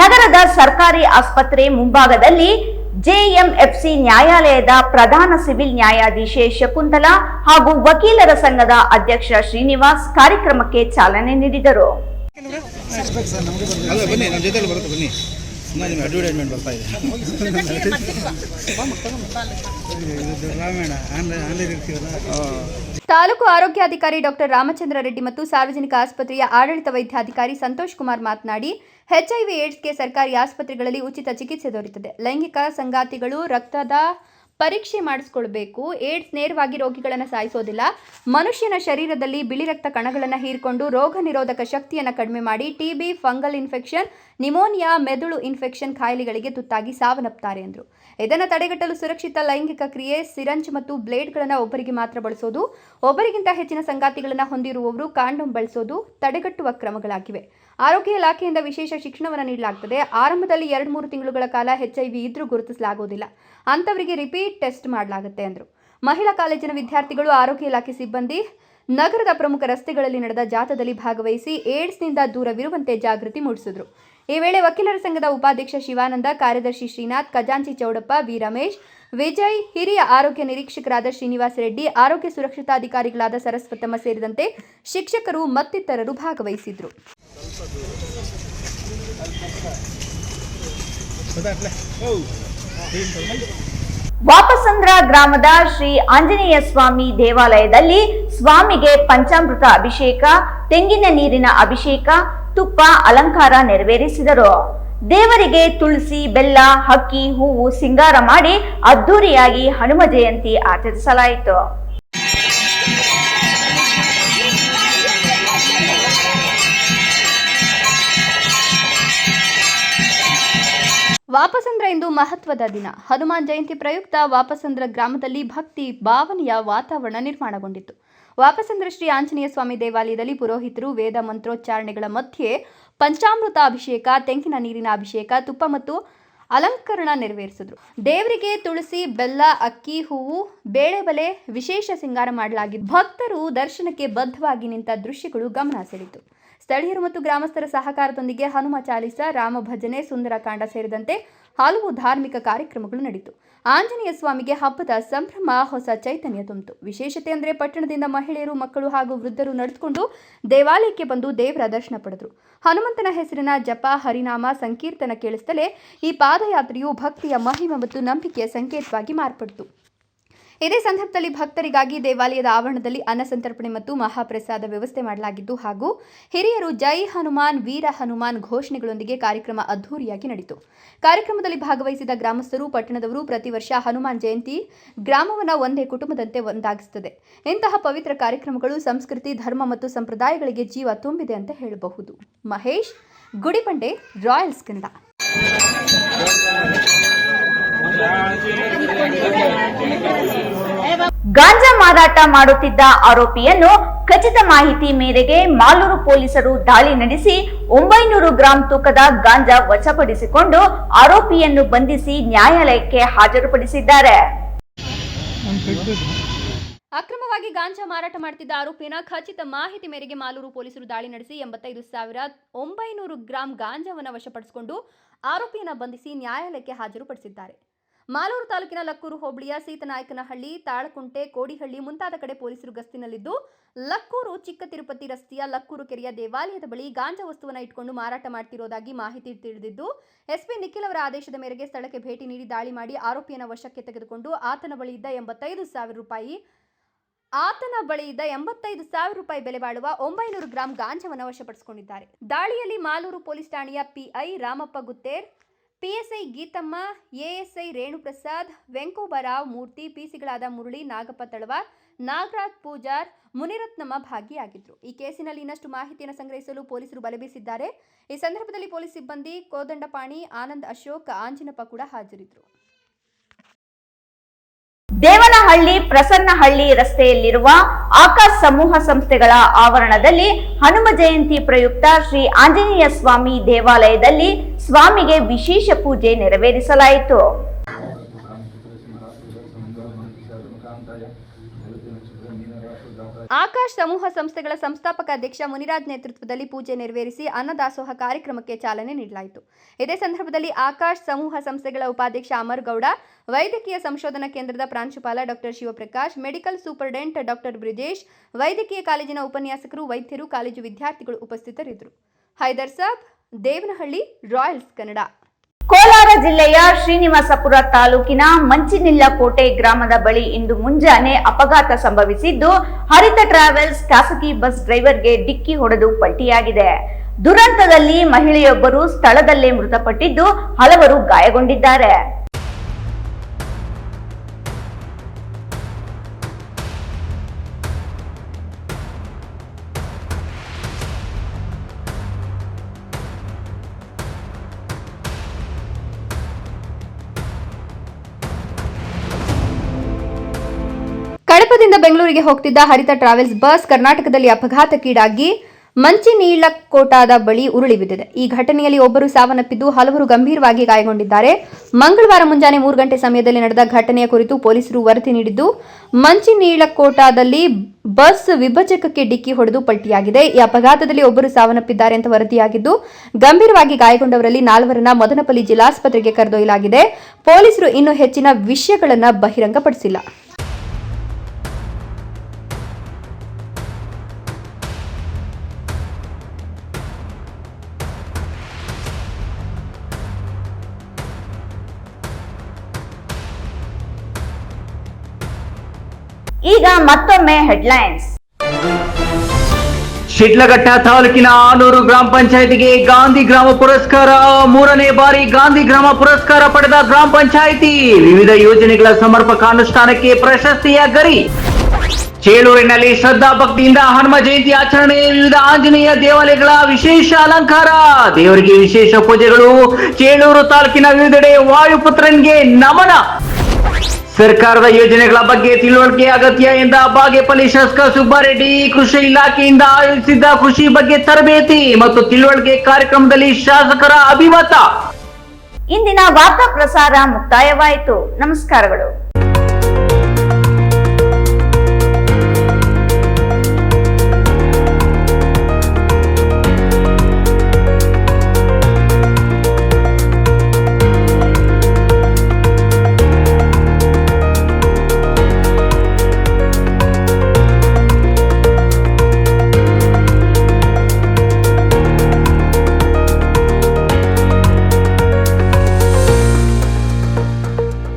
ನಗರದ ಸರ್ಕಾರಿ ಆಸ್ಪತ್ರೆ ಮುಂಭಾಗದಲ್ಲಿ ಜೆಎಂಎಫ್ಸಿ ನ್ಯಾಯಾಲಯದ ಪ್ರಧಾನ ಸಿವಿಲ್ ನ್ಯಾಯಾಧೀಶೆ ಶಕುಂತಲಾ ಹಾಗೂ ವಕೀಲರ ಸಂಘದ ಅಧ್ಯಕ್ಷ ಶ್ರೀನಿವಾಸ್ ಕಾರ್ಯಕ್ರಮಕ್ಕೆ ಚಾಲನೆ ನೀಡಿದರು. ಅಡ್ವರ್ಟೈಸ್ಮೆಂಟ್ ಬರ್ತಾ ಇದೆ. ತಾಲೂಕು ಆರೋಗ್ಯಾಧಿಕಾರಿ ಡಾಕ್ಟರ್ ರಾಮಚಂದ್ರ ರೆಡ್ಡಿ ಮತ್ತು ಸಾರ್ವಜನಿಕ ಆಸ್ಪತ್ರೆಯ ಆಡಳಿತ ವೈದ್ಯಾಧಿಕಾರಿ ಸಂತೋಷ್ ಕುಮಾರ್ ಮಾತನಾಡಿ ಎಚ್ಐವಿ ಏಡ್ಸ್ಗೆ ಸರ್ಕಾರಿ ಆಸ್ಪತ್ರೆಗಳಲ್ಲಿ ಉಚಿತ ಚಿಕಿತ್ಸೆ ದೊರೆಯುತ್ತದೆ. ಲೈಂಗಿಕ ಸಂಗಾತಿಗಳು, ರಕ್ತದ ಪರೀಕ್ಷೆ ಮಾಡಿಸ್ಕೊಳ್ಬೇಕು. ಏಡ್ಸ್ ನೇರವಾಗಿ ರೋಗಿಗಳನ್ನು ಸಾಯಿಸೋದಿಲ್ಲ. ಮನುಷ್ಯನ ಶರೀರದಲ್ಲಿ ಬಿಳಿ ರಕ್ತ ಕಣಗಳನ್ನು ಹೀರಿಕೊಂಡು ರೋಗ ನಿರೋಧಕ ಶಕ್ತಿಯನ್ನು ಕಡಿಮೆ ಮಾಡಿ ಟಿಬಿ ಫಂಗಲ್ ಇನ್ಫೆಕ್ಷನ್ ನಿಮೋನಿಯಾ ಮೆದುಳು ಇನ್ಫೆಕ್ಷನ್ ಖಾಯಿಲೆಗಳಿಗೆ ತುತ್ತಾಗಿ ಸಾವನ್ನಪ್ತಾರೆ ಎಂದರು ಇದನ್ನು ತಡೆಗಟ್ಟಲು ಸುರಕ್ಷಿತ ಲೈಂಗಿಕ ಕ್ರಿಯೆ, ಸಿರಂಜ್ ಮತ್ತು ಬ್ಲೇಡ್ಗಳನ್ನು ಒಬ್ಬರಿಗೆ ಮಾತ್ರ ಬಳಸೋದು. ಒಬ್ಬರಿಗಿಂತ ಹೆಚ್ಚಿನ ಸಂಗಾತಿಗಳನ್ನು ಹೊಂದಿರುವವರು ಕಾಂಡೋಮ್ ಬಳಸೋದು. ತಡೆಗಟ್ಟುವ ಕ್ರಮಗಳಾಗಿವೆ. ಆರೋಗ್ಯ ಇಲಾಖೆಯಿಂದ ವಿಶೇಷ ಶಿಕ್ಷಣವನ್ನು ನೀಡಲಾಗುತ್ತದೆ ಆರಂಭದಲ್ಲಿ ಎರಡು ಮೂರು ತಿಂಗಳುಗಳ ಕಾಲ ಎಚ್ಐವಿ ಇದ್ರೂ ಗುರುತಿಸಲಾಗುವುದಿಲ್ಲ ಅಂಥವರಿಗೆ ರಿಪೀಟ್ ಟೆಸ್ಟ್ ಮಾಡಲಾಗುತ್ತೆ ಅಂದರು. ಮಹಿಳಾ ಕಾಲೇಜಿನ ವಿದ್ಯಾರ್ಥಿಗಳು, ಆರೋಗ್ಯ ಇಲಾಖೆ ಸಿಬ್ಬಂದಿ, ನಗರದ ಪ್ರಮುಖ ರಸ್ತೆಗಳಲ್ಲಿ ನಡೆದ ಜಾಥಾದಲ್ಲಿ ಭಾಗವಹಿಸಿ ಏಡ್ಸ್ನಿಂದ ದೂರವಿರುವಂತೆ ಜಾಗೃತಿ ಮೂಡಿಸಿದರು. ಈ ವೇಳೆ ವಕೀಲರ ಸಂಘದ ಉಪಾಧ್ಯಕ್ಷ ಶಿವಾನಂದ, ಕಾರ್ಯದರ್ಶಿ ಶ್ರೀನಾಥ್, ಖಜಾಂಚಿ ಚೌಡಪ್ಪ, ವಿ ರಮೇಶ್, ವಿಜಯ್, ಹಿರಿಯ ಆರೋಗ್ಯ ನಿರೀಕ್ಷಕರಾದ ಶ್ರೀನಿವಾಸ ರೆಡ್ಡಿ, ಆರೋಗ್ಯ ಸುರಕ್ಷತಾಧಿಕಾರಿಗಳಾದ ಸರಸ್ವತಮ್ಮ ಸೇರಿದಂತೆ ಶಿಕ್ಷಕರು ಮತ್ತಿತರರು ಭಾಗವಹಿಸಿದ್ರು. ವಾಪಸಂದ್ರ ಗ್ರಾಮದ ಶ್ರೀ ಆಂಜನೇಯ ಸ್ವಾಮಿ ದೇವಾಲಯದಲ್ಲಿ ಸ್ವಾಮಿಗೆ ಪಂಚಾಮೃತ ಅಭಿಷೇಕ, ತೆಂಗಿನ ನೀರಿನ ಅಭಿಷೇಕ, ತುಪ್ಪ ಅಲಂಕಾರ ನೆರವೇರಿಸಿದರು. ದೇವರಿಗೆ ತುಳಸಿ, ಬೆಲ್ಲ, ಹಕ್ಕಿ, ಹೂವು, ಸಿಂಗಾರ ಮಾಡಿ ಅದ್ದೂರಿಯಾಗಿ ಹನುಮ ಜಯಂತಿ ಆಚರಿಸಲಾಯಿತು. ವಾಪಸಂದ್ರ ಎಂದು ಮಹತ್ವದ ದಿನ. ಹನುಮಾನ್ ಜಯಂತಿ ಪ್ರಯುಕ್ತ ವಾಪಸಂದ್ರ ಗ್ರಾಮದಲ್ಲಿ ಭಕ್ತಿ ಭಾವನೆಯ ವಾತಾವರಣ ನಿರ್ಮಾಣಗೊಂಡಿತ್ತು. ವಾಪಸಂದ್ರ ಶ್ರೀ ಆಂಜನೇಯ ಸ್ವಾಮಿ ದೇವಾಲಯದಲ್ಲಿ ಪುರೋಹಿತರು ವೇದ ಮಂತ್ರೋಚ್ಚಾರಣೆಗಳ ಮಧ್ಯೆ ಪಂಚಾಮೃತ ಅಭಿಷೇಕ, ತೆಂಗಿನ ನೀರಿನ ಅಭಿಷೇಕ, ತುಪ್ಪ ಮತ್ತು ಅಲಂಕರಣ ನೆರವೇರಿಸಿದ್ರು. ದೇವರಿಗೆ ತುಳಸಿ, ಬೆಲ್ಲ, ಅಕ್ಕಿ, ಹೂವು ಬೇಳೆಬಲೆ ವಿಶೇಷ ಸಿಂಗಾರ ಮಾಡಲಾಗಿದ್ದು ಭಕ್ತರು ದರ್ಶನಕ್ಕೆ ಬದ್ಧವಾಗಿ ನಿಂತ ದೃಶ್ಯಗಳು ಗಮನ ಸೆಳೆಯಿತು. ಸ್ಥಳೀಯರು ಮತ್ತು ಗ್ರಾಮಸ್ಥರ ಸಹಕಾರದೊಂದಿಗೆ ಹನುಮ ಚಾಲಿಸ, ರಾಮ ಭಜನೆ ಸುಂದರಕಾಂಡ ಸೇರಿದಂತೆ ಹಲವು ಧಾರ್ಮಿಕ ಕಾರ್ಯಕ್ರಮಗಳು ನಡೆಯಿತು. ಆಂಜನೇಯ ಸ್ವಾಮಿಗೆ ಹಬ್ಬದ ಸಂಭ್ರಮ, ಹೊಸ ಚೈತನ್ಯ ತುಂಬಿತು. ವಿಶೇಷತೆ ಅಂದರೆ ಪಟ್ಟಣದಿಂದ ಮಹಿಳೆಯರು, ಮಕ್ಕಳು ಹಾಗೂ ವೃದ್ಧರು ನಡೆದುಕೊಂಡು ದೇವಾಲಯಕ್ಕೆ ಬಂದು ದೇವರ ದರ್ಶನ ಪಡೆದರು. ಹನುಮಂತನ ಹೆಸರಿನ ಜಪ, ಹರಿನಾಮ, ಸಂಕೀರ್ತನ ಕೇಳಿಸುತ್ತಲೇ ಈ ಪಾದಯಾತ್ರೆಯು ಭಕ್ತಿಯ ಮಹಿಮೆ ಮತ್ತು ನಂಬಿಕೆಯ ಸಂಕೇತವಾಗಿ ಮಾರ್ಪಡಿತು. ಇದೇ ಸಂದರ್ಭದಲ್ಲಿ ಭಕ್ತರಿಗಾಗಿ ದೇವಾಲಯದ ಆವರಣದಲ್ಲಿ ಅನ್ನಸಂತರ್ಪಣೆ ಮತ್ತು ಮಹಾಪ್ರಸಾದ ವ್ಯವಸ್ಥೆ ಮಾಡಲಾಗಿದ್ದು ಹಾಗೂ ಹಿರಿಯರು ಜೈ ಹನುಮಾನ್, ವೀರ ಹನುಮಾನ್ ಘೋಷಣೆಗಳೊಂದಿಗೆ ಕಾರ್ಯಕ್ರಮ ಅದ್ಧೂರಿಯಾಗಿ ನಡೆಯಿತು ಕಾರ್ಯಕ್ರಮದಲ್ಲಿ ಭಾಗವಹಿಸಿದ ಗ್ರಾಮಸ್ಥರು, ಪಟ್ಟಣದವರು ಪ್ರತಿ ವರ್ಷ ಹನುಮಾನ್ ಜಯಂತಿ ಗ್ರಾಮವನ್ನು ಒಂದೇ ಕುಟುಂಬದಂತೆ ಒಂದಾಗಿಸುತ್ತದೆ. ಇಂತಹ ಪವಿತ್ರ ಕಾರ್ಯಕ್ರಮಗಳು ಸಂಸ್ಕೃತಿ, ಧರ್ಮ ಮತ್ತು ಸಂಪ್ರದಾಯಗಳಿಗೆ ಜೀವ ತುಂಬಿದೆ ಅಂತ ಹೇಳಬಹುದು. ಮಹೇಶ್, ಗುಡಿಪಂಡೆ ರಾಯಲ್ಸ್ ಕನ್ನಡ ಗಾಂಜಾ ಮಾರಾಟ ಮಾಡುತ್ತಿದ್ದ ಆರೋಪಿಯನ್ನು ಖಚಿತ ಮಾಹಿತಿ ಮೇರೆಗೆ ಮಾಲೂರು ಪೊಲೀಸರು ದಾಳಿ ನಡೆಸಿ ಒಂಬೈನೂರು ಗ್ರಾಂ ತೂಕದ ಗಾಂಜಾ ವಶಪಡಿಸಿಕೊಂಡು ಆರೋಪಿಯನ್ನು ಬಂಧಿಸಿ ನ್ಯಾಯಾಲಯಕ್ಕೆ ಹಾಜರುಪಡಿಸಿದ್ದಾರೆ. ಅಕ್ರಮವಾಗಿ ಗಾಂಜಾ ಮಾರಾಟ ಮಾಡುತ್ತಿದ್ದ ಆರೋಪಿನ ಖಚಿತ ಮಾಹಿತಿ ಮೇರೆಗೆ ಮಾಲೂರು ಪೊಲೀಸರು ದಾಳಿ ನಡೆಸಿ ಎಂಬತ್ತೈದು ಸಾವಿರ ಒಂಬೈನೂರು ಗ್ರಾಂ ಗಾಂಜಾವನ್ನು ವಶಪಡಿಸಿಕೊಂಡು ಆರೋಪಿಯನ್ನು ಬಂಧಿಸಿ ನ್ಯಾಯಾಲಯಕ್ಕೆ ಹಾಜರುಪಡಿಸಿದ್ದಾರೆ. ಮಾಲೂರು ತಾಲೂಕಿನ ಲಕ್ಕೂರು ಹೋಬಳಿಯ ಸೀತನಾಯಕನಹಳ್ಳಿ, ತಾಳಕುಂಟೆ, ಕೋಡಿಹಳ್ಳಿ ಮುಂತಾದ ಕಡೆ ಪೊಲೀಸರು ಗಸ್ತಿನಲ್ಲಿದ್ದು, ಲಕ್ಕೂರು ಚಿಕ್ಕ ತಿರುಪತಿ ರಸ್ತೆಯ ಲಕ್ಕೂರು ಕೆರೆಯ ದೇವಾಲಯದ ಬಳಿ ಗಾಂಜಾ ವಸ್ತುವನ್ನು ಇಟ್ಕೊಂಡು ಮಾರಾಟ ಮಾಡ್ತಿರೋದಾಗಿ ಮಾಹಿತಿ ತಿಳಿದಿದ್ದು, ಎಸ್ಪಿ ನಿಖಿಲ್ ಅವರ ಆದೇಶದ ಮೇರೆಗೆ ಸ್ಥಳಕ್ಕೆ ಭೇಟಿ ನೀಡಿ ದಾಳಿ ಮಾಡಿ ಆರೋಪಿಯನ್ನ ವಶಕ್ಕೆ ತೆಗೆದುಕೊಂಡು ಆತನ ಬಳಿ ಇದ್ದ ಎಂಬತ್ತೈದು ಸಾವಿರ ರೂಪಾಯಿ, ಆತನ ಬಳಿ ಇದ್ದ ಎಂಬತ್ತೈದು ಸಾವಿರ ರೂಪಾಯಿ ಬೆಲೆ ಬಾಳುವ ಒಂಬೈನೂರು ಗ್ರಾಂ ಗಾಂಜಾವನ್ನು ವಶಪಡಿಸಿಕೊಂಡಿದ್ದಾರೆ. ದಾಳಿಯಲ್ಲಿ ಮಾಲೂರು ಪೊಲೀಸ್ ಠಾಣೆಯ PI Ramappa Gutter PSI Geethamma, ASI Renuprasad Venkobarao Murthy, ಪಿಸಿಗಳಾದ Murali, Nagappa Talawar, Nagaraj Pujar, Muniratnamma ಭಾಗಿಯಾಗಿದ್ದರು ಈ ಕೇಸಿನಲ್ಲಿ ಇನ್ನಷ್ಟು ಮಾಹಿತಿಯನ್ನು ಸಂಗ್ರಹಿಸಲು ಪೊಲೀಸರು ಬಲಬೀಸಿದ್ದಾರೆ. ಈ ಸಂದರ್ಭದಲ್ಲಿ ಪೊಲೀಸ್ ಸಿಬ್ಬಂದಿ ಕೋದಂಡಪಾಣಿ, ಆನಂದ್ ಅಶೋಕ್, ಆಂಜಿನಪ್ಪ ಕೂಡ ಹಾಜರಿದ್ದರು ದೇವನಹಳ್ಳಿ ಪ್ರಸನ್ನಹಳ್ಳಿ ರಸ್ತೆಯಲ್ಲಿರುವ ಆಕಾಶ್ ಸಮೂಹ ಸಂಸ್ಥೆಗಳ ಆವರಣದಲ್ಲಿ ಹನುಮ ಜಯಂತಿ ಪ್ರಯುಕ್ತ ಶ್ರೀ ಆಂಜನೇಯ ಸ್ವಾಮಿ ದೇವಾಲಯದಲ್ಲಿ ಸ್ವಾಮಿಗೆ ವಿಶೇಷ ಪೂಜೆ ನೆರವೇರಿಸಲಾಯಿತು. ಆಕಾಶ್ ಸಮೂಹ ಸಂಸ್ಥೆಗಳ ಸಂಸ್ಥಾಪಕ ಅಧ್ಯಕ್ಷ ಮುನಿರಾಜ್ ನೇತೃತ್ವದಲ್ಲಿ ಪೂಜೆ ನೆರವೇರಿಸಿ ಅನ್ನದಾಸೋಹ ಕಾರ್ಯಕ್ರಮಕ್ಕೆ ಚಾಲನೆ ನೀಡಲಾಯಿತು. ಇದೇ ಸಂದರ್ಭದಲ್ಲಿ ಆಕಾಶ್ ಸಮೂಹ ಸಂಸ್ಥೆಗಳ ಉಪಾಧ್ಯಕ್ಷ ಅಮರ್ ಗೌಡ ವೈದ್ಯಕೀಯ ಸಂಶೋಧನಾ ಕೇಂದ್ರದ ಪ್ರಾಂಶುಪಾಲ doctor Shivaprakash, medical superintendent doctor Brijesh, ವೈದ್ಯಕೀಯ ಕಾಲೇಜಿನ ಉಪನ್ಯಾಸಕರು, ವೈದ್ಯರು, ಕಾಲೇಜು ವಿದ್ಯಾರ್ಥಿಗಳು ಉಪಸ್ಥಿತರಿದ್ದರು. ಹೈದರ್ ಸಾಬ್, ದೇವನಹಳ್ಳಿ, ರಾಯಲ್ಸ್ ಕನ್ನಡ. ಕೋಲಾರ ಜಿಲ್ಲೆಯ ಶ್ರೀನಿವಾಸಪುರ ತಾಲೂಕಿನ ಮಂಚಿನಿಲ್ಲಕೋಟೆ ಗ್ರಾಮದ ಬಳಿ ಇಂದು ಮುಂಜಾನೆ ಅಪಘಾತ ಸಂಭವಿಸಿದ್ದು, ಹರಿತ ಟ್ರಾವೆಲ್ಸ್ ಖಾಸಗಿ ಬಸ್ ಡ್ರೈವರ್ಗೆ ಡಿಕ್ಕಿ ಹೊಡೆದು ಪಲ್ಟಿಯಾಗಿದೆ. ದುರಂತದಲ್ಲಿ ಮಹಿಳೆಯೊಬ್ಬರು ಸ್ಥಳದಲ್ಲೇ ಮೃತಪಟ್ಟಿದ್ದು, ಹಲವರು ಗಾಯಗೊಂಡಿದ್ದಾರೆ. ಕಡಪದಿಂದ ಬೆಂಗಳೂರಿಗೆ ಹೋಗ್ತಿದ್ದ ಹರಿತ ಟ್ರಾವೆಲ್ಸ್ ಬಸ್ ಕರ್ನಾಟಕದಲ್ಲಿ ಅಪಘಾತಕ್ಕೀಡಾಗಿ ಮಂಚಿನೀಳಕೋಟಾದ ಬಳಿ ಉರುಳಿ ಬಿದ್ದಿದೆ. ಈ ಘಟನೆಯಲ್ಲಿ ಒಬ್ಬರು ಸಾವನ್ನಪ್ಪಿದ್ದು ಹಲವರು ಗಂಭೀರವಾಗಿ ಗಾಯಗೊಂಡಿದ್ದಾರೆ. ಮಂಗಳವಾರ ಮುಂಜಾನೆ ಮೂರು ಗಂಟೆ ಸಮಯದಲ್ಲಿ ನಡೆದ ಘಟನೆಯ ಕುರಿತು ಪೊಲೀಸರು ವರದಿ ನೀಡಿದ್ದು, ಮಂಚಿನೀಳಕೋಟಾದಲ್ಲಿ ಬಸ್ ವಿಭಜಕಕ್ಕೆ ಡಿಕ್ಕಿ ಹೊಡೆದು ಪಲ್ಟಿಯಾಗಿದೆ. ಈ ಅಪಘಾತದಲ್ಲಿ ಒಬ್ಬರು ಸಾವನ್ನಪ್ಪಿದ್ದಾರೆ ಅಂತ ವರದಿಯಾಗಿದ್ದು, ಗಂಭೀರವಾಗಿ ಗಾಯಗೊಂಡವರಲ್ಲಿ ನಾಲ್ವರನ್ನ ಮದನಪಲ್ಲಿ ಜಿಲ್ಲಾಸ್ಪತ್ರೆಗೆ ಕರೆದೊಯ್ಯಲಾಗಿದೆ. ಪೊಲೀಸರು ಇನ್ನೂ ಹೆಚ್ಚಿನ ವಿಷಯಗಳನ್ನು ಬಹಿರಂಗಪಡಿಸಿಲ್ಲ. ಈಗ ಮತ್ತೊಮ್ಮೆ ಹೆಡ್ಲೈನ್ಸ್ ಶಿಡ್ಲಘಟ್ಟ ತಾಲೂಕಿನ ಆನೂರು ಗ್ರಾಮ ಪಂಚಾಯತಿಗೆ ಗಾಂಧಿ ಗ್ರಾಮ ಪುರಸ್ಕಾರ. ಮೂರನೇ ಬಾರಿ ಗಾಂಧಿ ಗ್ರಾಮ ಪುರಸ್ಕಾರ ಪಡೆದ ಗ್ರಾಮ ಪಂಚಾಯಿತಿ. ವಿವಿಧ ಯೋಜನೆಗಳ ಸಮರ್ಪಕ ಅನುಷ್ಠಾನಕ್ಕೆ ಪ್ರಶಸ್ತಿಯ ಗರಿ ಚೇಳೂರಿನಲ್ಲಿ ಶ್ರದ್ಧಾ ಭಕ್ತಿಯಿಂದ ಹನುಮ ಜಯಂತಿ ಆಚರಣೆ, ವಿವಿಧ ಆಂಜನೇಯ ದೇವಾಲಯಗಳ ವಿಶೇಷ ಅಲಂಕಾರ. ದೇವರಿಗೆ ವಿಶೇಷ ಪೂಜೆಗಳು. ಚೇಳೂರು ತಾಲೂಕಿನ ವಿವಿಧೆಡೆ ವಾಯುಪುತ್ರನ್ಗೆ ನಮನ. ಸರ್ಕಾರದ ಯೋಜನೆಗಳ ಬಗ್ಗೆ ತಿಳುವಳಿಕೆ ಅಗತ್ಯ ಎಂದ ಬಾಗೇಪಲ್ಲಿ ಶಾಸಕ ಸುಬ್ಬಾರೆಡ್ಡಿ, ಕೃಷಿ ಇಲಾಖೆಯಿಂದ ಆಯೋಜಿಸಿದ್ದ ಕೃಷಿ ಬಗ್ಗೆ ತರಬೇತಿ ಮತ್ತು ತಿಳುವಳಿಕೆ ಕಾರ್ಯಕ್ರಮದಲ್ಲಿ ಶಾಸಕರ ಅಭಿಮತ. ಇಂದಿನ ವಾರ್ತಾ ಪ್ರಸಾರ ಮುಕ್ತಾಯವಾಯಿತು. ನಮಸ್ಕಾರಗಳು.